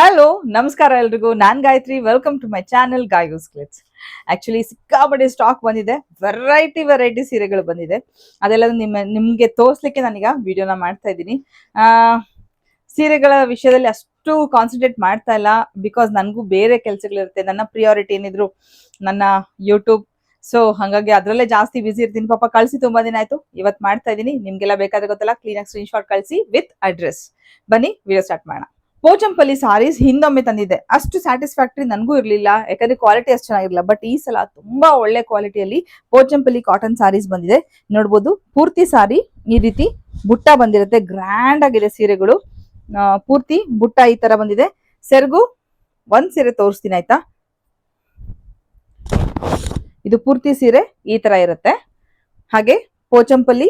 Hello ನಮಸ್ಕಾರ ಎಲ್ರಿಗೂ. ನಾನ್ Gayatri. Welcome to my channel Gayu's ಕ್ಲಿಟ್ಸ್ actually ಸಿಕ್ಕಾಪಟ್ಟೆ ಸ್ಟಾಕ್ ಬಂದಿದೆ. ವೆರೈಟಿ ವೆರೈಟಿ ಸೀರೆಗಳು ಬಂದಿದೆ. ಅದೆಲ್ಲ ನಿಮ್ಮ, ನಿಮ್ಗೆ ತೋರ್ಸ್ಲಿಕ್ಕೆ ನಾನೀಗ ವಿಡಿಯೋನ ಮಾಡ್ತಾ ಇದ್ದೀನಿ. ಆ, ಸೀರೆಗಳ ವಿಷಯದಲ್ಲಿ ಅಷ್ಟು ಕಾನ್ಸಂಟ್ರೇಟ್ ಮಾಡ್ತಾ ಇಲ್ಲ. ಬಿಕಾಸ್ ನನಗೂ ಬೇರೆ ಕೆಲಸಗಳಿರುತ್ತೆ. ನನ್ನ ಪ್ರಿಯಾರಿಟಿ ಏನಿದ್ರು ನನ್ನ ಯೂಟ್ಯೂಬ್ ಸೊ ಹಾಗಾಗಿ ಅದರಲ್ಲೇ ಜಾಸ್ತಿ ಬಿಸಿ ಇರ್ತೀನಿ. ಪಾಪ ಕಳಿಸಿ ತುಂಬಾ ದಿನ ಆಯ್ತು. ಇವತ್ತು ಮಾಡ್ತಾ ಇದ್ದೀನಿ. ನಿಮ್ಗೆಲ್ಲ ಬೇಕಾದ್ರೆ ಗೊತ್ತಲ್ಲ ಕ್ಲೀನಾಗಿ ಸ್ಕ್ರೀನ್ ಶಾಟ್ ಕಳಿಸಿ ವಿತ್ ಅಡ್ರೆಸ್ ಬನ್ನಿ ವಿಡಿಯೋ ಸ್ಟಾರ್ಟ್ ಮಾಡೋಣ. ಪೋಚಂಪಲ್ಲಿ ಸಾರೀಸ್ ಹಿಂದೊಮ್ಮೆ ತಂದಿದೆ ಅಷ್ಟು ಸ್ಯಾಟಿಸ್ಫ್ಯಾಕ್ಟ್ರಿ ನನಗೂ ಇರಲಿಲ್ಲ. ಯಾಕಂದ್ರೆ ಕ್ವಾಲಿಟಿ ಅಷ್ಟು ಚೆನ್ನಾಗಿರಲಿಲ್ಲ. ಬಟ್ ಈ ಸಲ ತುಂಬಾ ಒಳ್ಳೆ ಕ್ವಾಲಿಟಿಯಲ್ಲಿ ಪೋಚಂಪಲ್ಲಿ ಕಾಟನ್ ಸಾರೀಸ್ ಬಂದಿದೆ. ನೋಡ್ಬೋದು, ಪೂರ್ತಿ ಸಾರಿ ಈ ರೀತಿ ಬುಟ್ಟ ಬಂದಿರುತ್ತೆ. ಗ್ರ್ಯಾಂಡ್ ಆಗಿದೆ ಸೀರೆಗಳು. ಪೂರ್ತಿ ಬುಟ್ಟ ಈ ತರ ಬಂದಿದೆ. ಸೆರಗು ಒಂದ್ ಸೀರೆ ತೋರಿಸ್ತೀನಿ, ಆಯ್ತಾ? ಇದು ಪೂರ್ತಿ ಸೀರೆ ಈ ತರ ಇರುತ್ತೆ. ಹಾಗೆ ಪೋಚಂಪಲ್ಲಿ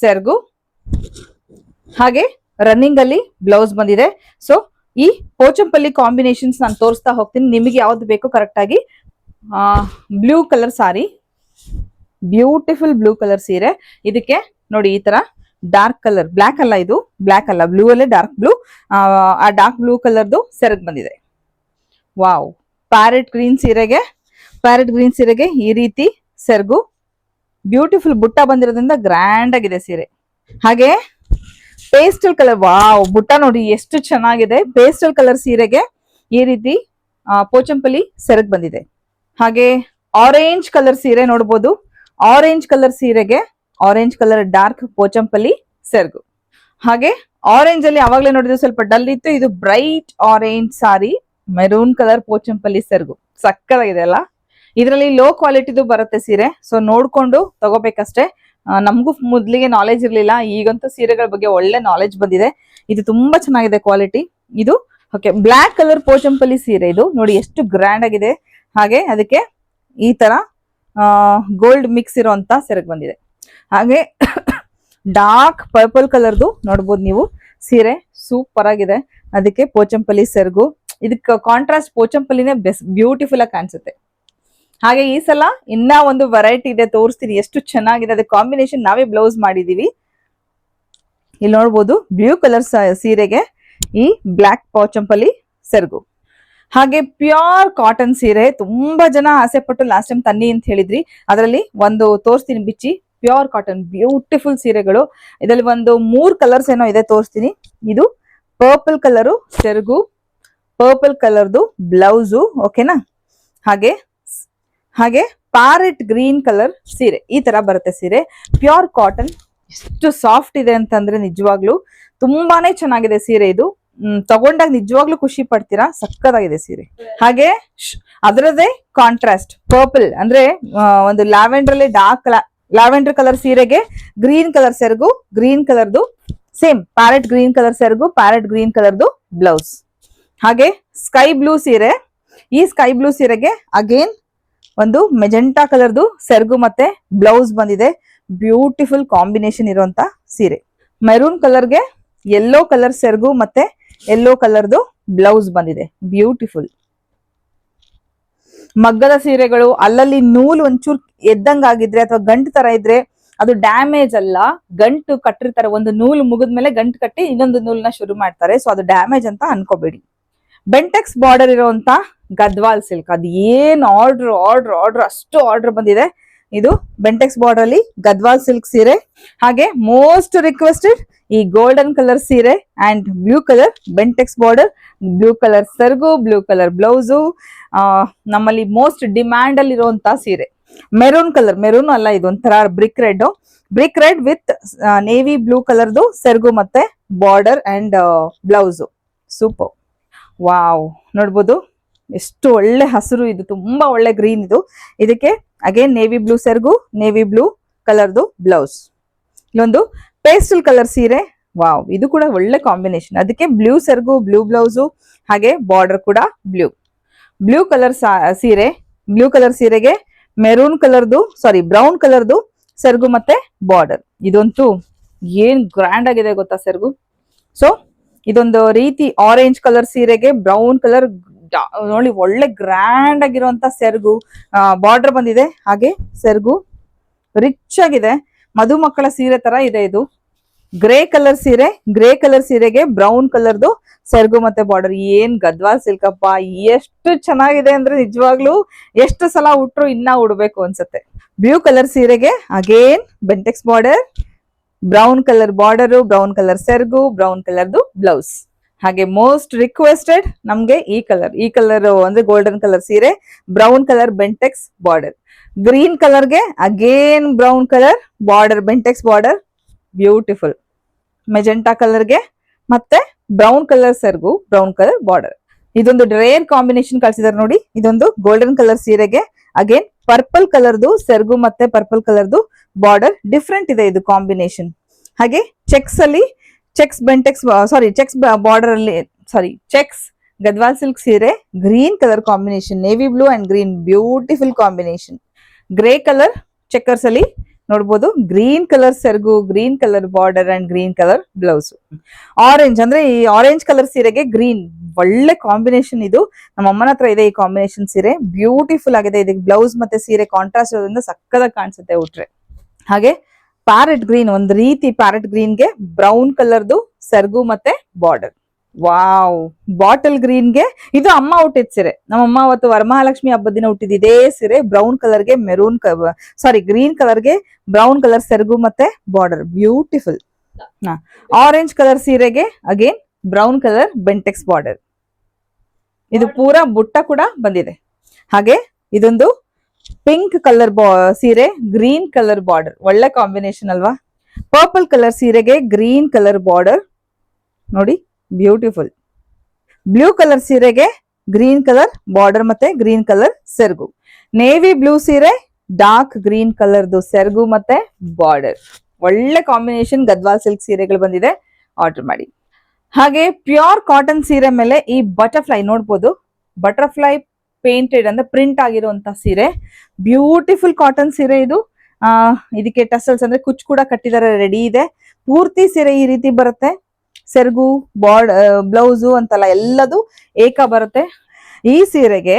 ಸೆರಗು. ಹಾಗೆ ರನ್ನಿಂಗ್ ಅಲ್ಲಿ ಬ್ಲೌಸ್ ಬಂದಿದೆ. ಸೊ ಈ ಪೋಚಂಪಲ್ಲಿ ಕಾಂಬಿನೇಷನ್ಸ್ ನಾನು ತೋರಿಸ್ತಾ ಹೋಗ್ತೀನಿ. ನಿಮಗೆ ಯಾವ್ದು ಬೇಕು ಕರೆಕ್ಟ್ ಆಗಿ. Blue colour sari beautiful blue colour ಸೀರೆ. ಇದಕ್ಕೆ ನೋಡಿ ಈ ತರ ಡಾರ್ಕ್ ಕಲರ್ ಬ್ಲ್ಯಾಕ್ ಅಲ್ಲ ಇದು ಬ್ಲಾಕ್ ಅಲ್ಲ ಬ್ಲೂ ಅಲ್ಲೇ ಡಾರ್ಕ್ ಬ್ಲೂ ಆ ಡಾರ್ಕ್ ಬ್ಲೂ ಕಲರ್ದು ಸೆರಗ್ ಬಂದಿದೆ. ವಾವ್ ಪ್ಯಾರೆಟ್ ಗ್ರೀನ್ ಸೀರೆಗೆ ಪ್ಯಾರೆಟ್ ಗ್ರೀನ್ ಸೀರೆಗೆ ಈ ರೀತಿ ಸೆರಗು. ಬ್ಯೂಟಿಫುಲ್ ಬುಟ್ಟ ಬಂದಿರೋದ್ರಿಂದ ಗ್ರ್ಯಾಂಡ್ ಆಗಿದೆ ಸೀರೆ. ಹಾಗೆ ಪೇಸ್ಟಲ್ ಕಲರ್ ವಾವ್ ಬುಟ್ಟ ನೋಡಿ ಎಷ್ಟು ಚೆನ್ನಾಗಿದೆ. ಪೇಸ್ಟಲ್ ಕಲರ್ ಸೀರೆಗೆ ಈ ರೀತಿ ಪೋಚಂಪಲ್ಲಿ ಸೆರಗ್ ಬಂದಿದೆ. ಹಾಗೆ ಆರೆಂಜ್ ಕಲರ್ ಸೀರೆ ನೋಡ್ಬೋದು. ಆರೆಂಜ್ ಕಲರ್ ಸೀರೆಗೆ ಆರೆಂಜ್ ಕಲರ್ ಡಾರ್ಕ್ ಪೋಚಂಪಲ್ಲಿ ಸೆರಗು. ಹಾಗೆ ಆರೆಂಜ್ ಅಲ್ಲಿ ಅವಾಗಲೇ ನೋಡಿದ್ರೆ ಸ್ವಲ್ಪ ಡಲ್ ಇತ್ತು. ಇದು bright orange sari maroon colour Pochampalli ಸೆರಗು. ಸಕ್ಕದಾಗಿದೆ ಅಲ್ಲ? ಇದರಲ್ಲಿ ಲೋ ಕ್ವಾಲಿಟಿದು ಬರುತ್ತೆ ಸೀರೆ. ಸೊ ನೋಡ್ಕೊಂಡು ತಗೋಬೇಕಷ್ಟೇ. ನಮಗೂ ಮೊದಲಿಗೆ ನಾಲೆಜ್ ಇರಲಿಲ್ಲ, ಈಗಂತೂ ಸೀರೆಗಳ ಬಗ್ಗೆ ಒಳ್ಳೆ ನಾಲೆಜ್ ಬಂದಿದೆ. ಇದು ತುಂಬಾ ಚೆನ್ನಾಗಿದೆ ಕ್ವಾಲಿಟಿ ಇದು ಓಕೆ ಬ್ಲ್ಯಾಕ್ ಕಲರ್ ಪೋಚಂಪಲ್ಲಿ ಸೀರೆ ಇದು. ನೋಡಿ ಎಷ್ಟು ಗ್ರ್ಯಾಂಡ್ ಆಗಿದೆ. ಹಾಗೆ ಅದಕ್ಕೆ ಈ ತರ ಗೋಲ್ಡ್ ಮಿಕ್ಸ್ ಇರುವಂತ ಸೆರಗ್ ಬಂದಿದೆ. ಹಾಗೆ ಡಾರ್ಕ್ ಪರ್ಪಲ್ ಕಲರ್ದು ನೋಡ್ಬೋದು ನೀವು. ಸೀರೆ ಸೂಪರ್ ಆಗಿದೆ. ಅದಕ್ಕೆ ಪೋಚಂಪಲ್ಲಿ ಸೆರಗು. ಇದಕ್ಕೆ ಕಾಂಟ್ರಾಸ್ಟ್ ಪೋಚಂಪಲ್ಲಿನೇ ಬೆಸ್ಟ್ ಬ್ಯೂಟಿಫುಲ್ ಆಗಿ ಕಾಣಿಸುತ್ತೆ. ಹಾಗೆ ಈ ಸಲ ಇನ್ನ ಒಂದು ವೆರೈಟಿ ಇದೆ, ತೋರಿಸ್ತೀನಿ ಎಷ್ಟು ಚೆನ್ನಾಗಿದೆ. ಅದಕ್ಕೆ ಕಾಂಬಿನೇಷನ್ ನಾವೇ ಬ್ಲೌಸ್ ಮಾಡಿದೀವಿ. ಇಲ್ಲಿ ನೋಡ್ಬೋದು ಬ್ಲೂ ಕಲರ್ ಸೀರೆಗೆ ಈ ಬ್ಲ್ಯಾಕ್ ಪಾಚಂಪಲ್ಲಿ ಸೆರಗು. ಹಾಗೆ ಪ್ಯೂರ್ ಕಾಟನ್ ಸೀರೆ, ತುಂಬಾ ಜನ ಆಸೆ ಪಟ್ಟು ಲಾಸ್ಟ್ ಟೈಮ್ ತನ್ನಿ ಅಂತ ಹೇಳಿದ್ರಿ. ಅದರಲ್ಲಿ ಒಂದು ತೋರಿಸ್ತೀನಿ ಬಿಚ್ಚಿ ಪ್ಯೂರ್ ಕಾಟನ್ ಬ್ಯೂಟಿಫುಲ್ ಸೀರೆಗಳು. ಇದರಲ್ಲಿ ಒಂದು ಮೂರ್ ಕಲರ್ಸ್ ಏನೋ ಇದೆ ತೋರಿಸ್ತೀನಿ. ಇದು ಪರ್ಪಲ್ ಕಲರು ಸೆರಗು ಪರ್ಪಲ್ ಕಲರ್ದು ಬ್ಲೌಸು ಓಕೆನಾ ಹಾಗೆ ಹಾಗೆ ಪ್ಯಾರೆಟ್ ಗ್ರೀನ್ ಕಲರ್ ಸೀರೆ, ಈ ತರ ಬರುತ್ತೆ ಸೀರೆ. ಪ್ಯೂರ್ ಕಾಟನ್ ಎಷ್ಟು ಸಾಫ್ಟ್ ಇದೆ ಅಂತಂದ್ರೆ ನಿಜವಾಗ್ಲೂ ತುಂಬಾನೇ ಚೆನ್ನಾಗಿದೆ ಸೀರೆ ಇದು. ತಗೊಂಡಾಗ ನಿಜವಾಗ್ಲೂ ಖುಷಿ ಪಡ್ತೀರಾ? ಸಕ್ಕದಾಗಿದೆ ಸೀರೆ. ಹಾಗೆ ಅದರದೇ ಕಾಂಟ್ರಾಸ್ಟ್ ಪರ್ಪಲ್ ಅಂದ್ರೆ ಒಂದು ಲ್ಯಾವೆಂಡರ್ ಅಲ್ಲಿ ಡಾರ್ಕ್ ಲ್ಯಾವೆಂಡರ್ ಕಲರ್ ಸೀರೆಗೆ ಗ್ರೀನ್ ಕಲರ್ ಸೆರಗು ಗ್ರೀನ್ ಕಲರ್ದು ಸೇಮ್ ಪ್ಯಾರೆಟ್ ಗ್ರೀನ್ ಕಲರ್ ಸೆರಗು ಪ್ಯಾರೆಟ್ ಗ್ರೀನ್ ಕಲರ್ದು ಬ್ಲೌಸ್ ಹಾಗೆ ಸ್ಕೈ ಬ್ಲೂ ಸೀರೆ, ಈ ಸ್ಕೈ ಬ್ಲೂ ಸೀರೆಗೆ ಅಗೇನ್ ಒಂದು ಮೆಜೆಂಟಾ ಕಲರ್ದು ಸೆರ್ಗು ಮತ್ತೆ ಬ್ಲೌಸ್ ಬಂದಿದೆ. ಬ್ಯೂಟಿಫುಲ್ ಕಾಂಬಿನೇಷನ್ ಇರುವಂತ ಸೀರೆ. ಮೆರೂನ್ ಕಲರ್ಗೆ ಯೆಲ್ಲೋ ಕಲರ್ ಸೆರಗು ಮತ್ತೆ ಯೆಲ್ಲೋ ಕಲರ್ದು ಬ್ಲೌಸ್ ಬಂದಿದೆ. ಬ್ಯೂಟಿಫುಲ್ ಮಗ್ಗದ ಸೀರೆಗಳು, ಅಲ್ಲಲ್ಲಿ ನೂಲು ಒಂಚೂರು ಎದ್ದಂಗಾಗಿದ್ರೆ ಅಥವಾ ಗಂಟು ತರ ಇದ್ರೆ ಅದು ಡ್ಯಾಮೇಜ್ ಅಲ್ಲ. ಗಂಟು ಕಟ್ಟಿರ್ತಾರೆ. ಒಂದು ನೂಲು ಮುಗಿದ್ಮೇಲೆ ಗಂಟು ಕಟ್ಟಿ ಇನ್ನೊಂದು ನೂಲನ್ನ ಶುರು ಮಾಡ್ತಾರೆ. ಸೊ ಅದು ಡ್ಯಾಮೇಜ್ ಅಂತ ಅನ್ಕೋಬೇಡಿ. ಬೆಂಟೆಕ್ಸ್ ಬಾರ್ಡರ್ ಇರುವಂತ ಗದ್ವಾಲ್ ಸಿಲ್ಕ್. ಅದು ಏನ್ ಆರ್ಡರ್ ಆರ್ಡರ್ ಆರ್ಡರ್ ಅಷ್ಟು ಆರ್ಡರ್ ಬಂದಿದೆ. ಇದು ಬೆಂಟೆಕ್ಸ್ ಬಾರ್ಡರ್ ಅಲ್ಲಿ ಗದ್ವಾಲ್ ಸಿಲ್ಕ್ ಸೀರೆ, ಹಾಗೆ ಮೋಸ್ಟ್ ರಿಕ್ವೆಸ್ಟೆಡ್ ಈ ಗೋಲ್ಡನ್ ಕಲರ್ ಸೀರೆ and blue colour Bentex border blue colour ಸರ್ಗು blue colour blouse ನಮ್ಮಲ್ಲಿ ಮೋಸ್ಟ್ ಡಿಮ್ಯಾಂಡ್ ಅಲ್ಲಿ ಇರುವಂತ ಸೀರೆ. ಮೆರೂನ್ ಕಲರ್ ಮೆರೂನ್ ಅಲ್ಲ ಇದು ಒಂಥರ brick red brick red with navy blue ಕಲರ್ದು ಸೆರಗು ಮತ್ತೆ border and blouse super wow ನೋಡ್ಬೋದು. ಎಷ್ಟು ಒಳ್ಳೆ ಹಸಿರು ಇದು, ತುಂಬಾ ಒಳ್ಳೆ ಗ್ರೀನ್ ಇದು. ಇದಕ್ಕೆ ಅಗೇನ್ ನೇವಿ ಬ್ಲೂ ಸೆರ್ಗು ನೇವಿ ಬ್ಲೂ ಕಲರ್ದು ಬ್ಲೌಸ್ ಇಲ್ಲೊಂದು ಪೇಸ್ಟಲ್ ಕಲರ್ ಸೀರೆ. ವಾವ್ ಇದು ಕೂಡ ಒಳ್ಳೆ ಕಾಂಬಿನೇಷನ್ ಅದಕ್ಕೆ ಬ್ಲೂ ಸೆರ್ಗು ಬ್ಲೂ ಬ್ಲೌಸು ಹಾಗೆ ಬಾರ್ಡರ್ ಕೂಡ ಬ್ಲೂ ಬ್ಲೂ ಕಲರ್ ಸೀರೆ ಬ್ಲೂ ಕಲರ್ ಸೀರೆಗೆ ಮೆರೂನ್ ಕಲರ್ದು ಸಾರಿ ಬ್ರೌನ್ ಕಲರ್ದು ಸೆರಗು ಮತ್ತೆ ಬಾರ್ಡರ್ ಇದಂತೂ ಏನ್ ಗ್ರ್ಯಾಂಡ್ ಆಗಿದೆ ಗೊತ್ತಾ ಸೆರಗು? ಸೊ ಇದೊಂದು ರೀತಿ ಆರೆಂಜ್ ಕಲರ್ ಸೀರೆಗೆ ಬ್ರೌನ್ ಕಲರ್ ನೋಡಿ ಒಳ್ಳೆ ಗ್ರ್ಯಾಂಡ್ ಆಗಿರುವಂತ ಸೆರಗು ಬಾರ್ಡರ್ ಬಂದಿದೆ. ಹಾಗೆ ಸೆರಗು ರಿಚ್ ಆಗಿದೆ. ಮಧುಮಕ್ಕಳ ಸೀರೆ ತರ ಇದೆ ಇದು. ಗ್ರೇ ಕಲರ್ ಸೀರೆ ಗ್ರೇ ಕಲರ್ ಸೀರೆಗೆ ಬ್ರೌನ್ ಕಲರ್ದು ಸೆರಗು ಮತ್ತೆ ಬಾರ್ಡರ್ ಏನ್ ಗದ್ವಾಲ್ ಸಿಲ್ಕಪ್ಪ, ಎಷ್ಟು ಚೆನ್ನಾಗಿದೆ ಅಂದ್ರೆ ನಿಜವಾಗ್ಲೂ ಎಷ್ಟು ಸಲ ಉಟ್ರು ಇನ್ನ ಉಡ್ಬೇಕು ಅನ್ಸುತ್ತೆ. ಬ್ಲೂ ಕಲರ್ ಸೀರೆಗೆ again Bentex border brown colour border brown colour ಸೆರಗು ಬ್ರೌನ್ ಕಲರ್ದು ಬ್ಲೌಸ್ ಹಾಗೆ ಮೋಸ್ಟ್ ರಿಕ್ವೆಸ್ಟೆಡ್ ನಮ್ಗೆ ಈ ಕಲರ್ ಈ ಕಲರ್ ಅಂದ್ರೆ ಗೋಲ್ಡನ್ ಕಲರ್ ಸೀರೆ brown colour Bentex border green ಕಲರ್ಗೆ again brown colour border Bentex border beautiful magenta ಕಲರ್ಗೆ ಮತ್ತೆ ಬ್ರೌನ್ ಕಲರ್ ಸೆರ್ಗು ಬ್ರೌನ್ ಕಲರ್ ಬಾರ್ಡರ್ ಇದೊಂದು ರೇರ್ ಕಾಂಬಿನೇಷನ್ ಕಳ್ಸಿದಾರೆ ನೋಡಿ. ಇದೊಂದು ಗೋಲ್ಡನ್ ಕಲರ್ ಸೀರೆಗೆ ಅಗೇನ್ ಪರ್ಪಲ್ ಕಲರ್ದು ಸೆರ್ಗು ಮತ್ತೆ ಪರ್ಪಲ್ ಕಲರ್ದು ಬಾರ್ಡರ್ ಡಿಫ್ರೆಂಟ್ ಇದೆ ಇದು ಕಾಂಬಿನೇಷನ್ ಹಾಗೆ ಚೆಕ್ಸ್ ಅಲ್ಲಿ checks Bentex sari checks border ಅಲ್ಲಿ ಸಾರಿ ಚೆಕ್ಸ್, ಗದ್ವಾಲ್ ಸಿಲ್ಕ್ ಸೀರೆ, green colour combination, navy blue and green beautiful combination. Grey colour checkers ಅಲ್ಲಿ ನೋಡ್ಬೋದು. ಗ್ರೀನ್ ಕಲರ್ ಸೆರಗು, green colour border and green colour blouse. Orange ಅಂದ್ರೆ ಈ orange colour ಸೀರೆಗೆ green, ಒಳ್ಳೆ combination ಇದು. ನಮ್ಮ ಅಮ್ಮನ ಹತ್ರ ಇದೆ ಈ ಕಾಂಬಿನೇಷನ್ ಸೀರೆ. ಬ್ಯೂಟಿಫುಲ್ ಆಗಿದೆ. ಇದಕ್ಕೆ ಬ್ಲೌಸ್ ಮತ್ತೆ ಸೀರೆ ಕಾಂಟ್ರಾಸ್ಟ್ ಇರೋದ್ರಿಂದ ಸಕ್ಕತ್ತಾಗಿ ಕಾಣಿಸುತ್ತೆ ಉಟ್ರೆ ಹಾಗೆ ಪ್ಯಾರೆಟ್ ಗ್ರೀನ್ ಒಂದ್ ರೀತಿ ಪ್ಯಾರೆಟ್ ಗ್ರೀನ್ಗೆ ಬ್ರೌನ್ ಕಲರ್ದು ಸೆರಗು ಮತ್ತೆ ಬಾರ್ಡರ್ ವಾವ್ ಬಾಟಲ್ ಗ್ರೀನ್ಗೆ ಇದು ಅಮ್ಮ ಹುಟ್ಟಿದ ಸೀರೆ. ನಮ್ಮಮ್ಮ ಅವತ್ತು ವರಮಹಾಲಕ್ಷ್ಮಿ ಹಬ್ಬದ ದಿನ ಹುಟ್ಟಿದ ಇದೇ ಸೀರೆ ಬ್ರೌನ್ ಕಲರ್ಗೆ ಮೆರೂನ್ ಸಾರಿ ಗ್ರೀನ್ ಕಲರ್ಗೆ ಬ್ರೌನ್ ಕಲರ್ ಸೆರಗು ಮತ್ತೆ ಬಾರ್ಡರ್ ಬ್ಯೂಟಿಫುಲ್ ಆರೆಂಜ್ ಕಲರ್ ಸೀರೆಗೆ again brown colour Bentex border ಇದು ಪೂರಾ ಬುಟ್ಟ ಕೂಡ ಬಂದಿದೆ. ಹಾಗೆ ಇದೊಂದು ಪಿಂಕ್ ಕಲರ್ ಸೀರೆ ಗ್ರೀನ್ ಕಲರ್ ಬಾರ್ಡರ್ ಒಳ್ಳೆ ಕಾಂಬಿನೇಷನ್ ಅಲ್ವಾ? ಪರ್ಪಲ್ ಕಲರ್ ಸೀರೆಗೆ ಗ್ರೀನ್ ಕಲರ್ ಬಾರ್ಡರ್ ನೋಡಿ ಬ್ಯೂಟಿಫುಲ್ ಬ್ಲೂ ಕಲರ್ ಸೀರೆಗೆ ಗ್ರೀನ್ ಕಲರ್ ಬಾರ್ಡರ್ ಮತ್ತೆ ಗ್ರೀನ್ ಕಲರ್ ಸೆರಗು. ನೇವಿ ಬ್ಲೂ ಸೀರೆ ಡಾರ್ಕ್ ಗ್ರೀನ್ ಕಲರ್ದು ಸೆರಗು ಮತ್ತೆ ಬಾರ್ಡರ್ ಒಳ್ಳೆ ಕಾಂಬಿನೇಷನ್ ಗದ್ವಾಲ್ ಸಿಲ್ಕ್ ಸೀರೆಗಳು ಬಂದಿದೆ. ಆರ್ಡರ್ ಮಾಡಿ. ಹಾಗೆ ಪ್ಯೂರ್ ಕಾಟನ್ ಸೀರೆ ಮೇಲೆ ಈ ಬಟರ್ಫ್ಲೈ ನೋಡ್ಬೋದು. ಬಟರ್ಫ್ಲೈ ಪೇಂಟೆಡ್ ಅಂದ್ರೆ ಪ್ರಿಂಟ್ ಆಗಿರುವಂತ ಸೀರೆ. ಬ್ಯೂಟಿಫುಲ್ ಕಾಟನ್ ಸೀರೆ ಇದು. ಆ, ಇದಕ್ಕೆ ಟಸಲ್ಸ್ ಅಂದ್ರೆ ಕುಚ್ ಕೂಡ ಕಟ್ಟಿದ್ದಾರೆ ರೆಡಿ ಇದೆ. ಪೂರ್ತಿ ಸೀರೆ ಈ ರೀತಿ ಬರುತ್ತೆ. ಸೆರಗು ಬಾರ್ಡ್ ಬ್ಲೌಸು ಅಂತಲ್ಲ ಎಲ್ಲದು ಏಕ ಬರುತ್ತೆ. ಈ ಸೀರೆಗೆ